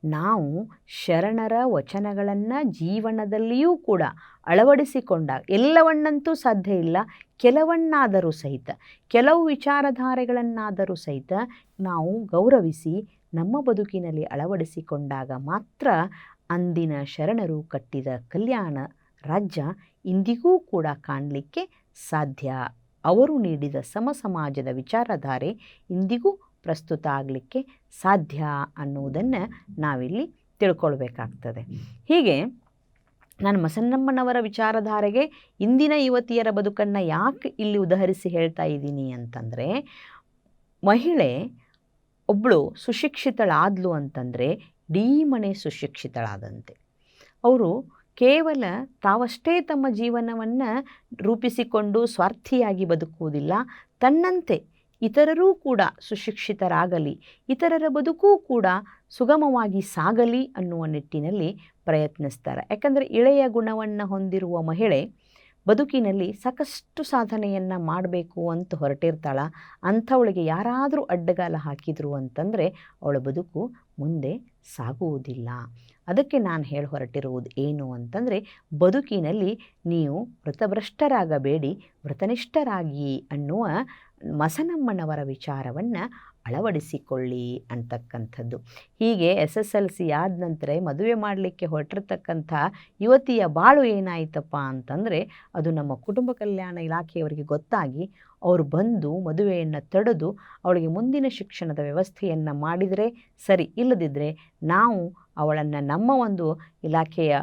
ನಾವು ಶರಣರ ವಚನಗಳನ್ನು ಜೀವನದಲ್ಲಿಯೂ ಕೂಡ ಅಳವಡಿಸಿಕೊಂಡಾಗ ಎಲ್ಲವನ್ನಂತೂ ಸಾಧ್ಯ ಇಲ್ಲ, ಕೆಲವನ್ನಾದರೂ ಸಹಿತ, ಕೆಲವು ವಿಚಾರಧಾರೆಗಳನ್ನಾದರೂ ಸಹಿತ ನಾವು ಗೌರವಿಸಿ, ನಮ್ಮ ಬದುಕಿನಲ್ಲಿ ಅಳವಡಿಸಿಕೊಂಡಾಗ ಮಾತ್ರ ಅಂದಿನ ಶರಣರು ಕಟ್ಟಿದ ಕಲ್ಯಾಣ ರಾಜ್ಯ ಇಂದಿಗೂ ಕೂಡ ಕಾಣಲಿಕ್ಕೆ ಸಾಧ್ಯ. ಅವರು ನೀಡಿದ ಸಮ ಸಮಾಜದ ವಿಚಾರಧಾರೆ ಇಂದಿಗೂ ಪ್ರಸ್ತುತ ಆಗಲಿಕ್ಕೆ ಸಾಧ್ಯ ಅನ್ನುವುದನ್ನು ನಾವಿಲ್ಲಿ ತಿಳ್ಕೊಳ್ಬೇಕಾಗ್ತದೆ. ಹೀಗೆ ನಾನು ಮಸನ್ನಮ್ಮನವರ ವಿಚಾರಧಾರೆಗೆ ಇಂದಿನ ಯುವತಿಯರ ಬದುಕನ್ನು ಯಾಕೆ ಇಲ್ಲಿ ಉದಾಹರಿಸಿ ಹೇಳ್ತಾ ಇದ್ದೀನಿ ಅಂತಂದರೆ, ಮಹಿಳೆ ಒಬ್ಬಳು ಸುಶಿಕ್ಷಿತಳಾದ್ಲು ಅಂತಂದರೆ ಇಡೀ ಮನೆ ಸುಶಿಕ್ಷಿತಳಾದಂತೆ. ಅವರು ಕೇವಲ ತಾವಷ್ಟೇ ತಮ್ಮ ಜೀವನವನ್ನು ರೂಪಿಸಿಕೊಂಡು ಸ್ವಾರ್ಥಿಯಾಗಿ ಬದುಕುವುದಿಲ್ಲ, ತನ್ನಂತೆ ಇತರರೂ ಕೂಡ ಸುಶಿಕ್ಷಿತರಾಗಲಿ, ಇತರರ ಬದುಕೂ ಕೂಡ ಸುಗಮವಾಗಿ ಸಾಗಲಿ ಅನ್ನುವ ನಿಟ್ಟಿನಲ್ಲಿ ಪ್ರಯತ್ನಿಸ್ತಾರೆ. ಯಾಕಂದರೆ ಇಳೆಯ ಗುಣವನ್ನು ಹೊಂದಿರುವ ಮಹಿಳೆ ಬದುಕಿನಲ್ಲಿ ಸಾಕಷ್ಟು ಸಾಧನೆಯನ್ನು ಮಾಡಬೇಕು ಅಂತ ಹೊರಟಿರ್ತಾಳ, ಅಂಥವಳಿಗೆ ಯಾರಾದರೂ ಅಡ್ಡಗಾಲ ಹಾಕಿದರು ಅಂತಂದರೆ ಅವಳ ಬದುಕು ಮುಂದೆ ಸಾಗುವುದಿಲ್ಲ. ಅದಕ್ಕೆ ನಾನು ಹೇಳಿ ಹೊರಟಿರುವುದು ಏನು ಅಂತಂದರೆ, ಬದುಕಿನಲ್ಲಿ ನೀವು ವೃತಭ್ರಷ್ಟರಾಗಬೇಡಿ, ವೃತನಿಷ್ಠರಾಗಿ ಅನ್ನುವ ಮಸನಮ್ಮನವರ ವಿಚಾರವನ್ನು ಅಳವಡಿಸಿಕೊಳ್ಳಿ ಅಂತಕ್ಕಂಥದ್ದು. ಹೀಗೆ ಎಸ್ ಎಸ್ ಎಲ್ ಸಿ ಆದ ನಂತರ ಮದುವೆ ಮಾಡಲಿಕ್ಕೆ ಹೊರಟಿರ್ತಕ್ಕಂಥ ಯುವತಿಯ ಬಾಳು ಏನಾಯಿತಪ್ಪ ಅಂತಂದರೆ, ಅದು ನಮ್ಮ ಕುಟುಂಬ ಕಲ್ಯಾಣ ಇಲಾಖೆಯವರಿಗೆ ಗೊತ್ತಾಗಿ ಅವರು ಬಂದು ಮದುವೆಯನ್ನು ತಡೆದು ಅವಳಿಗೆ ಮುಂದಿನ ಶಿಕ್ಷಣದ ವ್ಯವಸ್ಥೆಯನ್ನು ಮಾಡಿದರೆ ಸರಿ. ಇಲ್ಲದಿದ್ದರೆ ನಾವು ಅವಳನ್ನು ನಮ್ಮ ಒಂದು ಇಲಾಖೆಯ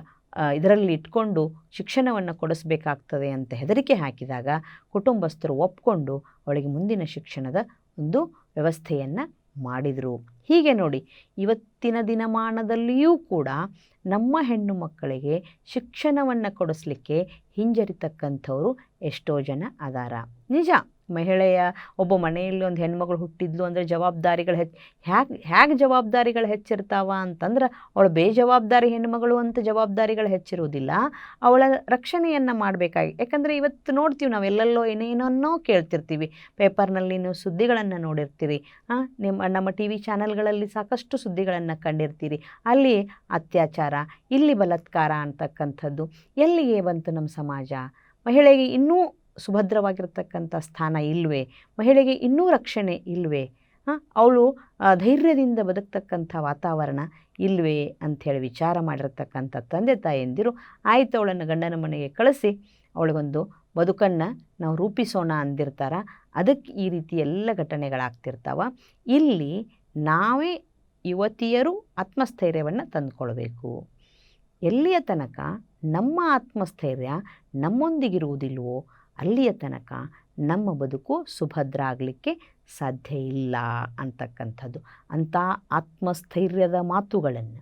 ಇದರಲ್ಲಿ ಇಟ್ಕೊಂಡು ಶಿಕ್ಷಣವನ್ನು ಕೊಡಿಸ್ಬೇಕಾಗ್ತದೆ ಅಂತ ಹೆದರಿಕೆ ಹಾಕಿದಾಗ ಕುಟುಂಬಸ್ಥರು ಒಪ್ಕೊಂಡು ಅವಳಿಗೆ ಮುಂದಿನ ಶಿಕ್ಷಣದ ಒಂದು ವ್ಯವಸ್ಥೆಯನ್ನು ಮಾಡಿದರು. ಹೀಗೆ ನೋಡಿ, ಇವತ್ತಿನ ದಿನಮಾನದಲ್ಲಿಯೂ ಕೂಡ ನಮ್ಮ ಹೆಣ್ಣು ಮಕ್ಕಳಿಗೆ ಶಿಕ್ಷಣವನ್ನು ಕೊಡಿಸ್ಲಿಕ್ಕೆ ಹಿಂಜರಿತಕ್ಕಂಥವರು ಎಷ್ಟೋ ಜನ ಅದಾರ. ನಿಜ? ಮಹಿಳೆಯ ಒಬ್ಬ ಮನೆಯಲ್ಲಿ ಒಂದು ಹೆಣ್ಮಗಳು ಹುಟ್ಟಿದ್ಲು ಅಂದರೆ ಜವಾಬ್ದಾರಿಗಳು ಹೆಚ್ಚು ಹ್ಯಾಗೆ ಹ್ಯಾಗೆ ಜವಾಬ್ದಾರಿಗಳು ಹೆಚ್ಚಿರ್ತಾವ ಅಂತಂದ್ರೆ ಅವಳು ಬೇಜವಾಬ್ದಾರಿ ಹೆಣ್ಮಗಳು ಅಂತ ಜವಾಬ್ದಾರಿಗಳು ಹೆಚ್ಚಿರುವುದಿಲ್ಲ, ಅವಳ ರಕ್ಷಣೆಯನ್ನು ಮಾಡಬೇಕಾಗಿ. ಯಾಕಂದರೆ ಇವತ್ತು ನೋಡ್ತೀವಿ ನಾವು ಎಲ್ಲೆಲ್ಲೋ ಏನೇನೋ ಕೇಳ್ತಿರ್ತೀವಿ, ಪೇಪರ್ನಲ್ಲಿ ನೀವು ಸುದ್ದಿಗಳನ್ನು ನೋಡಿರ್ತೀರಿ ನಿಮ್ಮ ನಮ್ಮ ಟಿ ವಿ ಚಾನಲ್ಗಳಲ್ಲಿ ಸಾಕಷ್ಟು ಸುದ್ದಿಗಳನ್ನು ಕಂಡಿರ್ತೀರಿ, ಅಲ್ಲಿ ಅತ್ಯಾಚಾರ, ಇಲ್ಲಿ ಬಲತ್ಕಾರ ಅಂತಕ್ಕಂಥದ್ದು, ಎಲ್ಲಿಗೆ ಬಂತು ನಮ್ಮ ಸಮಾಜ? ಮಹಿಳೆಗೆ ಇನ್ನೂ ಸುಭದ್ರವಾಗಿರ್ತಕ್ಕಂಥ ಸ್ಥಾನ ಇಲ್ವೇ? ಮಹಿಳೆಗೆ ಇನ್ನೂ ರಕ್ಷಣೆ ಇಲ್ವೇ? ಅವಳು ಧೈರ್ಯದಿಂದ ಬದುಕ್ತಕ್ಕಂಥ ವಾತಾವರಣ ಇಲ್ವೇ ಅಂಥೇಳಿ ವಿಚಾರ ಮಾಡಿರ್ತಕ್ಕಂಥ ತಂದೆ ತಾಯಿಯಂದಿರು ಆಯಿತು ಅವಳನ್ನು ಗಂಡನ ಮನೆಗೆ ಕಳಿಸಿ, ಅವಳಿಗೊಂದು ಬದುಕನ್ನು ನಾವು ರೂಪಿಸೋಣ ಅಂದಿರ್ತಾರ. ಅದಕ್ಕೆ ಈ ರೀತಿ ಎಲ್ಲ ಘಟನೆಗಳಾಗ್ತಿರ್ತಾವ. ಇಲ್ಲಿ ನಾವೇ ಯುವತಿಯರು ಆತ್ಮಸ್ಥೈರ್ಯವನ್ನು ತಂದುಕೊಳ್ಬೇಕು. ಎಲ್ಲಿಯ ತನಕ ನಮ್ಮ ಆತ್ಮಸ್ಥೈರ್ಯ ನಮ್ಮೊಂದಿಗಿರುವುದಿಲ್ವೋ ಅಲ್ಲಿಯ ತನಕ ನಮ್ಮ ಬದುಕು ಸುಭದ್ರ ಆಗಲಿಕ್ಕೆ ಸಾಧ್ಯ ಇಲ್ಲ ಅಂತಕ್ಕಂಥದ್ದು. ಅಂಥ ಆತ್ಮಸ್ಥೈರ್ಯದ ಮಾತುಗಳನ್ನು,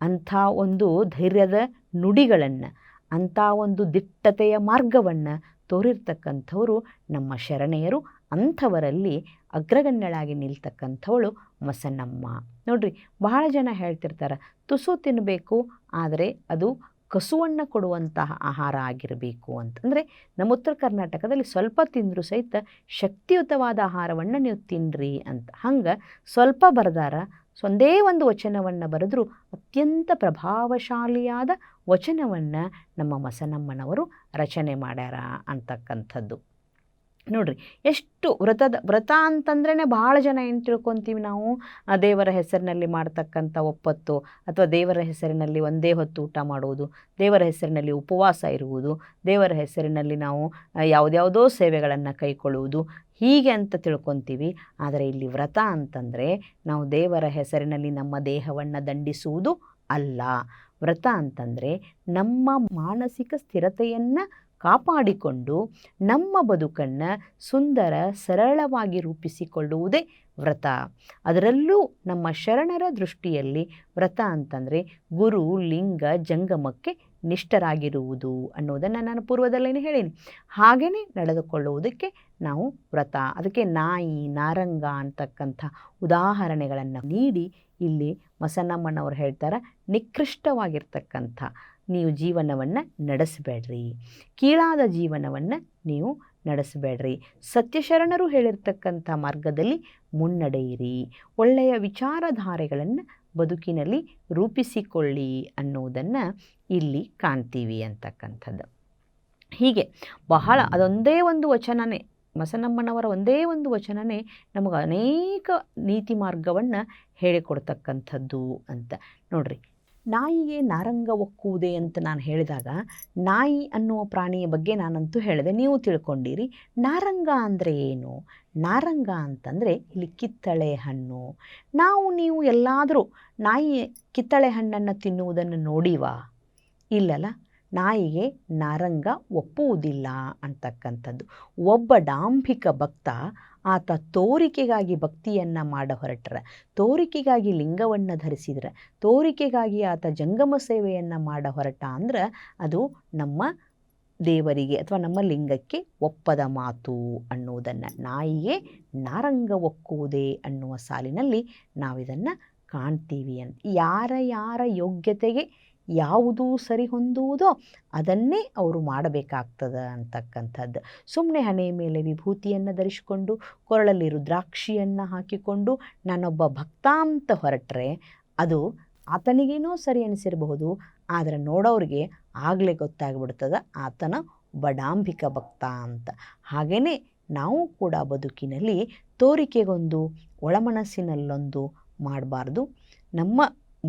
ಅಂಥ ಒಂದು ಧೈರ್ಯದ ನುಡಿಗಳನ್ನು, ಅಂಥ ಒಂದು ದಿಟ್ಟತೆಯ ಮಾರ್ಗವನ್ನು ತೋರಿರ್ತಕ್ಕಂಥವರು ನಮ್ಮ ಶರಣೆಯರು. ಅಂಥವರಲ್ಲಿ ಅಗ್ರಗಣ್ಯಳಾಗಿ ನಿಲ್ತಕ್ಕಂಥವಳು ಮಸನಮ್ಮ. ನೋಡ್ರಿ, ಬಹಳ ಜನ ಹೇಳ್ತಿರ್ತಾರೆ, ತುಸು ತಿನ್ನಬೇಕು ಆದರೆ ಅದು ಕಸುವನ್ನು ಕೊಡುವಂತಹ ಆಹಾರ ಆಗಿರಬೇಕು ಅಂತಂದರೆ ನಮ್ಮ ಉತ್ತರ ಕರ್ನಾಟಕದಲ್ಲಿ ಸ್ವಲ್ಪ ತಿಂದರೂ ಸಹಿತ ಶಕ್ತಿಯುತವಾದ ಆಹಾರವನ್ನು ನೀವು ತಿನ್ನಿರಿ ಅಂತ. ಹಂಗೆ ಸ್ವಲ್ಪ ಬರೆದಾರ ಒಂದೇ ಒಂದು ವಚನವನ್ನು ಬರೆದರೂ ಅತ್ಯಂತ ಪ್ರಭಾವಶಾಲಿಯಾದ ವಚನವನ್ನು ನಮ್ಮ ಮಸನಮ್ಮನವರು ರಚನೆ ಮಾಡ್ಯಾರ ಅಂತಕ್ಕಂಥದ್ದು. ನೋಡ್ರಿ, ಎಷ್ಟು ವ್ರತದ, ವ್ರತ ಅಂತಂದ್ರೇ ಭಾಳ ಜನ ಏನು ತಿಳ್ಕೊತೀವಿ ನಾವು? ದೇವರ ಹೆಸರಿನಲ್ಲಿ ಮಾಡ್ತಕ್ಕಂಥ ಒಪ್ಪತ್ತು ಅಥವಾ ದೇವರ ಹೆಸರಿನಲ್ಲಿ ಒಂದೇ ಹೊತ್ತು ಊಟ ಮಾಡುವುದು, ದೇವರ ಹೆಸರಿನಲ್ಲಿ ಉಪವಾಸ ಇರುವುದು, ದೇವರ ಹೆಸರಿನಲ್ಲಿ ನಾವು ಯಾವುದ್ಯಾವುದೋ ಸೇವೆಗಳನ್ನು ಕೈಕೊಳ್ಳುವುದು, ಹೀಗೆ ಅಂತ ತಿಳ್ಕೊತೀವಿ. ಆದರೆ ಇಲ್ಲಿ ವ್ರತ ಅಂತಂದರೆ ನಾವು ದೇವರ ಹೆಸರಿನಲ್ಲಿ ನಮ್ಮ ದೇಹವನ್ನು ದಂಡಿಸುವುದು ಅಲ್ಲ. ವ್ರತ ಅಂತಂದರೆ ನಮ್ಮ ಮಾನಸಿಕ ಸ್ಥಿರತೆಯನ್ನು ಕಾಪಾಡಿಕೊಂಡು ನಮ್ಮ ಬದುಕನ್ನು ಸುಂದರ, ಸರಳವಾಗಿ ರೂಪಿಸಿಕೊಳ್ಳುವುದೇ ವ್ರತ. ಅದರಲ್ಲೂ ನಮ್ಮ ಶರಣರ ದೃಷ್ಟಿಯಲ್ಲಿ ವ್ರತ ಅಂತಂದರೆ ಗುರು, ಲಿಂಗ, ಜಂಗಮಕ್ಕೆ ನಿಷ್ಠರಾಗಿರುವುದು ಅನ್ನೋದನ್ನು ನಾನು ಪೂರ್ವದಲ್ಲೇ ಹೇಳೀನಿ. ಹಾಗೆಯೇ ನಡೆದುಕೊಳ್ಳುವುದಕ್ಕೆ ನಾವು ವ್ರತ. ಅದಕ್ಕೆ ನಾಯಿ, ನಾರಂಗ ಅಂತಕ್ಕಂಥ ಉದಾಹರಣೆಗಳನ್ನು ನೀಡಿ ಇಲ್ಲಿ ಮಸನ್ನಮ್ಮನವರು ಹೇಳ್ತಾರೆ, ನಿಕೃಷ್ಟವಾಗಿರ್ತಕ್ಕಂಥ ನೀವು ಜೀವನವನ್ನು ನಡೆಸಬೇಡ್ರಿ. ಕೀಳಾದ ಜೀವನವನ್ನು ನೀವು ನಡೆಸಬೇಡ್ರಿ. ಸತ್ಯಶರಣರು ಹೇಳಿರ್ತಕ್ಕಂಥ ಮಾರ್ಗದಲ್ಲಿ ಮುನ್ನಡೆಯಿರಿ. ಒಳ್ಳೆಯ ವಿಚಾರಧಾರೆಗಳನ್ನು ಬದುಕಿನಲ್ಲಿ ರೂಪಿಸಿಕೊಳ್ಳಿ ಅನ್ನೋದನ್ನು ಇಲ್ಲಿ ಕಾಣ್ತೀವಿ ಅಂತಕ್ಕಂಥದ್ದು. ಹೀಗೆ ಬಹಳ ಅದೊಂದೇ ಒಂದು ವಚನನೇ ಮಸನಮ್ಮನವರ ಒಂದೇ ಒಂದು ವಚನನೇ ನಮಗೆ ಅನೇಕ ನೀತಿ ಮಾರ್ಗವನ್ನು ಹೇಳಿಕೊಡ್ತಕ್ಕಂಥದ್ದು ಅಂತ. ನೋಡ್ರಿ ನಾಯಿಗೆ ನಾರಂಗ ಒಕ್ಕುವುದೇ ಅಂತ ನಾನು ಹೇಳಿದಾಗ, ನಾಯಿ ಅನ್ನುವ ಪ್ರಾಣಿಯ ಬಗ್ಗೆ ನಾನಂತೂ ಹೇಳಿದೆ. ನೀವು ತಿಳ್ಕೊಂಡಿರಿ. ನಾರಂಗ ಅಂದರೆ ಏನು? ನಾರಂಗ ಅಂತಂದರೆ ಇಲ್ಲಿ ಕಿತ್ತಳೆ ಹಣ್ಣು. ನಾವು ನೀವು ಎಲ್ಲಾದರೂ ನಾಯಿ ಕಿತ್ತಳೆ ಹಣ್ಣನ್ನು ತಿನ್ನುವುದನ್ನು ನೋಡಿವಾ? ಇಲ್ಲಲ್ಲ, ನಾಯಿಗೆ ನಾರಂಗ ಒಪ್ಪುವುದಿಲ್ಲ ಅಂತಕ್ಕಂಥದ್ದು. ಒಬ್ಬ ಡಾಂಭಿಕ ಭಕ್ತ ಆತ ತೋರಿಕೆಗಾಗಿ ಭಕ್ತಿಯನ್ನು ಮಾಡ ಹೊರಟ್ರ. ತೋರಿಕೆಗಾಗಿ ಲಿಂಗವನ್ನು ಧರಿಸಿದ್ರೆ. ತೋರಿಕೆಗಾಗಿ ಆತ ಜಂಗಮ ಸೇವೆಯನ್ನು ಮಾಡ ಹೊರಟ ಅಂದ್ರೆ ಅದು ನಮ್ಮ ದೇವರಿಗೆ ಅಥವಾ ನಮ್ಮ ಲಿಂಗಕ್ಕೆ ಒಪ್ಪದ ಮಾತು ಅನ್ನುವುದನ್ನು ನಾಯಿಗೆ ನಾರಂಗ ಒಕ್ಕುವುದೇ ಅನ್ನುವ ಸಾಲಿನಲ್ಲಿ ನಾವಿದನ್ನು ಕಾಣ್ತೀವಿ ಅಂತ. ಯಾರ ಯಾರ ಯೋಗ್ಯತೆಗೆ ಯಾವುದು ಸರಿ ಹೊಂದುವುದೋ ಅದನ್ನೇ ಅವರು ಮಾಡಬೇಕಾಗ್ತದ ಅಂತಕ್ಕಂಥದ್ದು. ಸುಮ್ಮನೆ ಹಣೆ ಮೇಲೆ ವಿಭೂತಿಯನ್ನು ಧರಿಸಿಕೊಂಡು, ಕೊರಳಲ್ಲಿ ರುದ್ರಾಕ್ಷಿಯನ್ನು ಹಾಕಿಕೊಂಡು, ನಾನೊಬ್ಬ ಭಕ್ತ ಅಂತ ಹೊರಟ್ರೆ ಅದು ಆತನಿಗೇನೋ ಸರಿ ಅನಿಸಿರಬಹುದು, ಆದರೆ ನೋಡೋರಿಗೆ ಆಗಲೇ ಗೊತ್ತಾಗ್ಬಿಡ್ತದೆ ಆತನ ಬಡಾಂಬಿಕ ಭಕ್ತ ಅಂತ ಹಾಗೆಯೇ ನಾವು ಕೂಡ ಬದುಕಿನಲ್ಲಿ ತೋರಿಕೆಗೊಂದು, ಒಳಮನಸ್ಸಿನಲ್ಲೊಂದು ಮಾಡಬಾರ್ದು. ನಮ್ಮ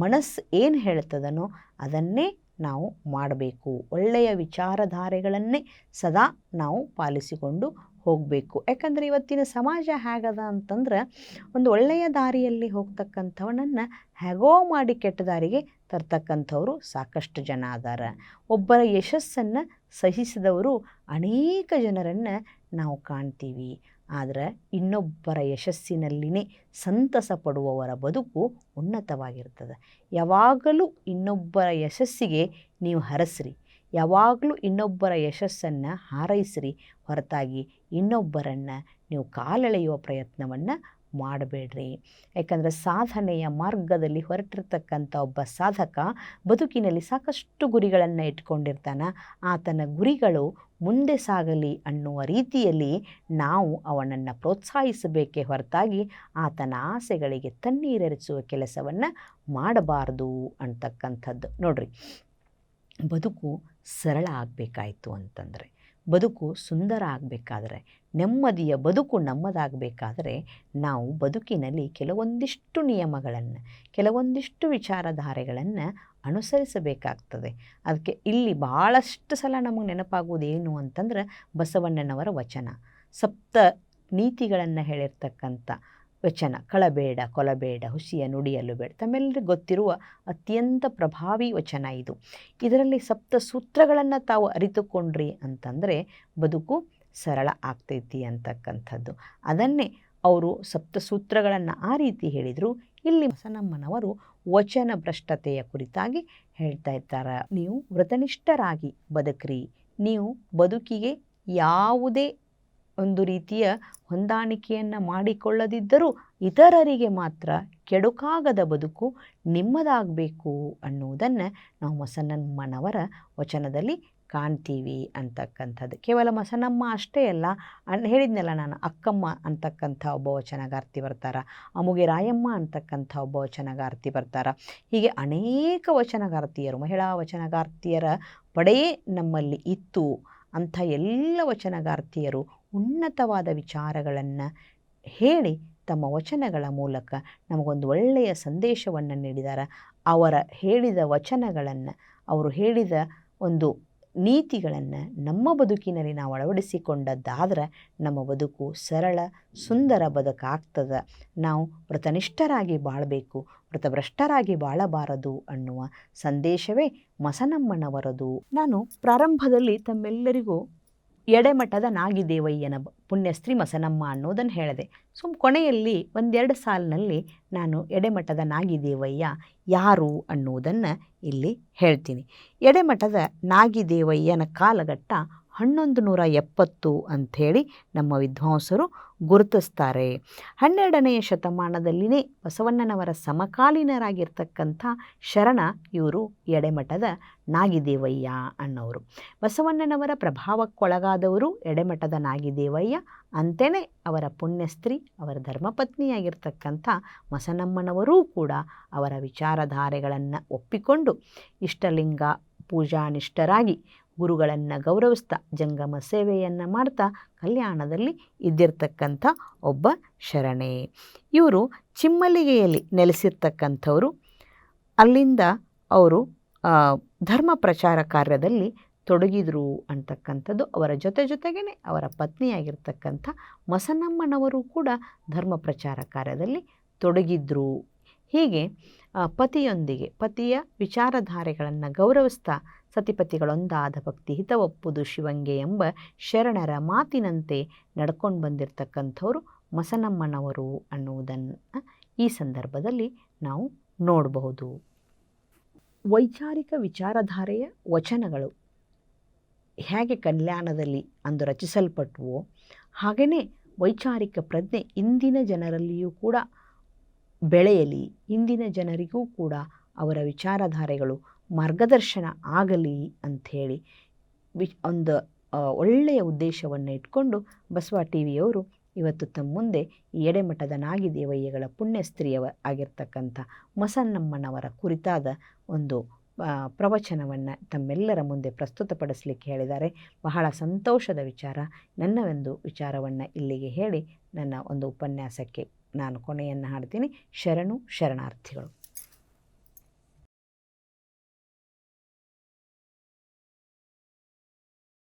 ಮನಸ್ಸು ಏನು ಹೇಳ್ತದನೋ ಅದನ್ನೇ ನಾವು ಮಾಡಬೇಕು. ಒಳ್ಳೆಯ ವಿಚಾರಧಾರೆಗಳನ್ನೇ ಸದಾ ನಾವು ಪಾಲಿಸಿಕೊಂಡು ಹೋಗಬೇಕು. ಯಾಕಂದರೆ ಇವತ್ತಿನ ಸಮಾಜ ಹೇಗದ ಅಂತಂದ್ರೆ ಒಂದು ಒಳ್ಳೆಯ ದಾರಿಯಲ್ಲಿ ಹೋಗ್ತಕ್ಕಂಥವನನ್ನು ಹೇಗೋ ಮಾಡಿ ಕೆಟ್ಟ ದಾರಿಗೆ ತರ್ತಕ್ಕಂಥವರು ಸಾಕಷ್ಟು ಜನ ಅದಾರ. ಒಬ್ಬರ ಯಶಸ್ಸನ್ನು ಸಹಿಸಿದವರು ಅನೇಕ ಜನರನ್ನು ನಾವು ಕಾಣ್ತೀವಿ. ಆದರೆ ಇನ್ನೊಬ್ಬರ ಯಶಸ್ಸಿನಲ್ಲಿನೇ ಸಂತಸ ಪಡುವವರ ಬದುಕು ಉನ್ನತವಾಗಿರ್ತದೆ. ಯಾವಾಗಲೂ ಇನ್ನೊಬ್ಬರ ಯಶಸ್ಸಿಗೆ ನೀವು ಹರಸ್ರಿ ಯಾವಾಗಲೂ ಇನ್ನೊಬ್ಬರ ಯಶಸ್ಸನ್ನು ಹಾರೈಸ್ರಿ. ಹೊರತಾಗಿ ಇನ್ನೊಬ್ಬರನ್ನು ನೀವು ಕಾಲೆಳೆಯುವ ಪ್ರಯತ್ನವನ್ನು ಮಾಡಬೇಡ್ರಿ. ಯಾಕಂದರೆ ಸಾಧನೆಯ ಮಾರ್ಗದಲ್ಲಿ ಹೊರಟಿರ್ತಕ್ಕಂಥ ಒಬ್ಬ ಸಾಧಕ ಬದುಕಿನಲ್ಲಿ ಸಾಕಷ್ಟು ಗುರಿಗಳನ್ನು ಇಟ್ಕೊಂಡಿರ್ತಾನೆ. ಆತನ ಗುರಿಗಳು ಮುಂದೆ ಸಾಗಲಿ ಅನ್ನುವ ರೀತಿಯಲ್ಲಿ ನಾವು ಅವನನ್ನು ಪ್ರೋತ್ಸಾಹಿಸಬೇಕೇ ಹೊರತಾಗಿ ಆತನ ಆಸೆಗಳಿಗೆ ತಣ್ಣೀರೆರಚುವ ಕೆಲಸವನ್ನು ಮಾಡಬಾರ್ದು ಅಂತಕ್ಕಂಥದ್ದು. ನೋಡ್ರಿ, ಬದುಕು ಸರಳ ಆಗಬೇಕಾಯಿತು ಅಂತಂದರೆ, ಬದುಕು ಸುಂದರ ಆಗಬೇಕಾದ್ರೆ, ನೆಮ್ಮದಿಯ ಬದುಕು ನಮ್ಮದಾಗಬೇಕಾದ್ರೆ ನಾವು ಬದುಕಿನಲ್ಲಿ ಕೆಲವೊಂದಿಷ್ಟು ನಿಯಮಗಳನ್ನು, ಕೆಲವೊಂದಿಷ್ಟು ವಿಚಾರಧಾರೆಗಳನ್ನು ಅನುಸರಿಸಬೇಕಾಗ್ತದೆ. ಅದಕ್ಕೆ ಇಲ್ಲಿ ಭಾಳಷ್ಟು ಸಲ ನಮಗೆ ನೆನಪಾಗುವುದೇನು ಅಂತಂದ್ರೆ ಬಸವಣ್ಣನವರ ವಚನ. ಸಪ್ತ ನೀತಿಗಳನ್ನು ಹೇಳಿರ್ತಕ್ಕಂಥ ವಚನ. ಕಳಬೇಡ, ಕೊಲಬೇಡ, ಹುಸಿಯ, ನುಡಿಯಲು ಬೇಡ. ತಮ್ಮೆಲ್ಲರಿಗೂ ಗೊತ್ತಿರುವ ಅತ್ಯಂತ ಪ್ರಭಾವಿ ವಚನ ಇದು. ಇದರಲ್ಲಿ ಸಪ್ತ ಸೂತ್ರಗಳನ್ನು ತಾವು ಅರಿತುಕೊಂಡ್ರಿ ಅಂತಂದರೆ ಬದುಕು ಸರಳ ಆಗ್ತೈತಿ ಅಂತಕ್ಕಂಥದ್ದು. ಅದನ್ನೇ ಅವರು ಸಪ್ತಸೂತ್ರಗಳನ್ನು ಆ ರೀತಿ ಹೇಳಿದರು. ಇಲ್ಲಿ ಬಸನಮ್ಮನವರು ವಚನ ಭ್ರಷ್ಟತೆಯ ಕುರಿತಾಗಿ ಹೇಳ್ತಾ ಇದ್ದಾರೆ ನೀವು ವ್ರತನಿಷ್ಠರಾಗಿ ಬದುಕ್ರಿ. ನೀವು ಬದುಕಿಗೆ ಯಾವುದೇ ಒಂದು ರೀತಿಯ ಹೊಂದಾಣಿಕೆಯನ್ನು ಮಾಡಿಕೊಳ್ಳದಿದ್ದರೂ ಇತರರಿಗೆ ಮಾತ್ರ ಕೆಡುಕಾಗದ ಬದುಕು ನಿಮ್ಮದಾಗಬೇಕು ಅನ್ನುವುದನ್ನು ನಾವು ಮಸನಮ್ಮನವರ ವಚನದಲ್ಲಿ ಕಾಣ್ತೀವಿ ಅಂತಕ್ಕಂಥದ್ದು. ಕೇವಲ ಮಸನಮ್ಮ ಅಷ್ಟೇ ಅಲ್ಲ ಹೇಳಿದ್ನಲ್ಲ ನಾನು, ಅಕ್ಕಮ್ಮ ಅಂತಕ್ಕಂಥ ಒಬ್ಬ ವಚನಗಾರ್ತಿ ಬರ್ತಾರ ಅಮುಗೆ ರಾಯಮ್ಮ ಅಂತಕ್ಕಂಥ ಒಬ್ಬ ವಚನಗಾರ್ತಿ ಬರ್ತಾರ. ಹೀಗೆ ಅನೇಕ ವಚನಗಾರ್ತಿಯರು, ಮಹಿಳಾ ವಚನಗಾರ್ತಿಯರ ಪಡೆಯೇ ನಮ್ಮಲ್ಲಿ ಇತ್ತು. ಅಂಥ ಎಲ್ಲ ವಚನಗಾರ್ತಿಯರು ಉನ್ನತವಾದ ವಿಚಾರಗಳನ್ನು ಹೇಳಿ ತಮ್ಮ ವಚನಗಳ ಮೂಲಕ ನಮಗೊಂದು ಒಳ್ಳೆಯ ಸಂದೇಶವನ್ನು ನೀಡಿದ್ದಾರೆ ಅವರ ಹೇಳಿದ ವಚನಗಳನ್ನು, ಅವರು ಹೇಳಿದ ಒಂದು ನೀತಿಗಳನ್ನು ನಮ್ಮ ಬದುಕಿನಲ್ಲಿ ನಾವು ಅಳವಡಿಸಿಕೊಂಡದ್ದಾದ್ರೆ ನಮ್ಮ ಬದುಕು ಸರಳ, ಸುಂದರ ಬದುಕಾಗ್ತದೆ. ನಾವು ವ್ರತನಿಷ್ಠರಾಗಿ ಬಾಳಬೇಕು, ವ್ರತಭ್ರಷ್ಟರಾಗಿ ಬಾಳಬಾರದು ಅನ್ನುವ ಸಂದೇಶವೇ ಮಸನಮ್ಮನವರದು. ನಾನು ಪ್ರಾರಂಭದಲ್ಲಿ ತಮ್ಮೆಲ್ಲರಿಗೂ ಎಡೆಮಠದ ನಾಗಿದೇವಯ್ಯನ ಪುಣ್ಯಸ್ತ್ರೀ ಮಸನಮ್ಮ ಅನ್ನೋದನ್ನು ಹೇಳಿದೆ. ಸೊ ಕೊನೆಯಲ್ಲಿ ಒಂದೆರಡು ಸಾಲಿನಲ್ಲಿ ನಾನು ಎಡೆಮಠದ ನಾಗಿದೇವಯ್ಯ ಯಾರು ಅನ್ನುವುದನ್ನು ಇಲ್ಲಿ ಹೇಳ್ತೀನಿ. ಎಡೆಮಠದ ನಾಗಿದೇವಯ್ಯನ ಕಾಲಘಟ್ಟ ಹನ್ನೊಂದು ನೂರ ಎಪ್ಪತ್ತು ಅಂಥೇಳಿ ನಮ್ಮ ವಿದ್ವಾಂಸರು ಗುರುತಿಸ್ತಾರೆ. ಹನ್ನೆರಡನೆಯ ಶತಮಾನದಲ್ಲಿನೇ ಬಸವಣ್ಣನವರ ಸಮಕಾಲೀನರಾಗಿರ್ತಕ್ಕಂಥ ಶರಣ ಇವರು ಎಡೆಮಠದ ನಾಗಿದೇವಯ್ಯ ಅನ್ನೋರು. ಬಸವಣ್ಣನವರ ಪ್ರಭಾವಕ್ಕೊಳಗಾದವರು ಎಡೆಮಠದ ನಾಗಿದೇವಯ್ಯ ಅಂತೆಯೇ ಅವರ ಪುಣ್ಯಸ್ತ್ರೀ, ಅವರ ಧರ್ಮಪತ್ನಿಯಾಗಿರ್ತಕ್ಕಂಥ ಮಸನಮ್ಮನವರೂ ಕೂಡ ಅವರ ವಿಚಾರಧಾರೆಗಳನ್ನು ಒಪ್ಪಿಕೊಂಡು ಇಷ್ಟಲಿಂಗ ಪೂಜಾನಿಷ್ಠರಾಗಿ ಗುರುಗಳನ್ನು ಗೌರವಿಸ್ತಾ, ಜಂಗಮ ಸೇವೆಯನ್ನು ಮಾಡ್ತಾ, ಕಲ್ಯಾಣದಲ್ಲಿ ಇದ್ದಿರ್ತಕ್ಕಂಥ ಒಬ್ಬ ಶರಣೆ. ಇವರು ಚಿಮ್ಮಲಿಗೆಯಲ್ಲಿ ನೆಲೆಸಿರ್ತಕ್ಕಂಥವರು. ಅಲ್ಲಿಂದ ಅವರು ಧರ್ಮ ಪ್ರಚಾರ ಕಾರ್ಯದಲ್ಲಿ ತೊಡಗಿದ್ರು ಅಂತಕ್ಕಂಥದ್ದು ಅವರ ಜೊತೆ ಜೊತೆಗೇ ಅವರ ಪತ್ನಿಯಾಗಿರ್ತಕ್ಕಂಥ ಮಸನಮ್ಮನವರು ಕೂಡ ಧರ್ಮ ಪ್ರಚಾರ ಕಾರ್ಯದಲ್ಲಿ ತೊಡಗಿದ್ರು. ಹೀಗೆ ಪತಿಯೊಂದಿಗೆ, ಪತಿಯ ವಿಚಾರಧಾರೆಗಳನ್ನು ಗೌರವಿಸ್ತಾ ಸತಿಪತಿಗಳೊಂದಾದ ಭಕ್ತಿ ಹಿತವಪ್ಪುದು ಶಿವಂಗೆ ಎಂಬ ಶರಣರ ಮಾತಿನಂತೆ ನಡ್ಕೊಂಡು ಬಂದಿರತಕ್ಕಂಥವ್ರು ಮಸನಮ್ಮನವರು ಅನ್ನುವುದನ್ನು ಈ ಸಂದರ್ಭದಲ್ಲಿ ನಾವು ನೋಡಬಹುದು. ವೈಚಾರಿಕ ವಿಚಾರಧಾರೆಯ ವಚನಗಳು ಹೇಗೆ ಕಲ್ಯಾಣದಲ್ಲಿ ಅಂದು ರಚಿಸಲ್ಪಟ್ಟುವೋ ಹಾಗೆಯೇ ವೈಚಾರಿಕ ಪ್ರಜ್ಞೆ ಇಂದಿನ ಜನರಲ್ಲಿಯೂ ಕೂಡ ಬೆಳೆಯಲಿ, ಇಂದಿನ ಜನರಿಗೂ ಕೂಡ ಅವರ ವಿಚಾರಧಾರೆಗಳು ಮಾರ್ಗದರ್ಶನ ಆಗಲಿ ಅಂಥೇಳಿ ವಿ ಒಂದು ಒಳ್ಳೆಯ ಉದ್ದೇಶವನ್ನು ಇಟ್ಕೊಂಡು ಬಸವ ಟಿ ವಿಯವರು ಇವತ್ತು ತಮ್ಮ ಮುಂದೆ ಈ ಎಡೆಮಠದ ನಾಗಿದೇವಯ್ಯಗಳ ಪುಣ್ಯಸ್ತ್ರೀಯವ ಆಗಿರ್ತಕ್ಕಂಥ ಮಸನ್ನಮ್ಮನವರ ಕುರಿತಾದ ಒಂದು ಪ್ರವಚನವನ್ನು ತಮ್ಮೆಲ್ಲರ ಮುಂದೆ ಪ್ರಸ್ತುತಪಡಿಸಲಿಕ್ಕೆ ಹೇಳಿದ್ದಾರೆ. ಬಹಳ ಸಂತೋಷದ ವಿಚಾರ. ನನ್ನ ಒಂದು ವಿಚಾರವನ್ನು ಇಲ್ಲಿಗೆ ಹೇಳಿ ನನ್ನ ಒಂದು ಉಪನ್ಯಾಸಕ್ಕೆ ನಾನು ಕೊನೆಯನ್ನು ಹಾಡ್ತೀನಿ. ಶರಣು ಶರಣಾರ್ಥಿಗಳು.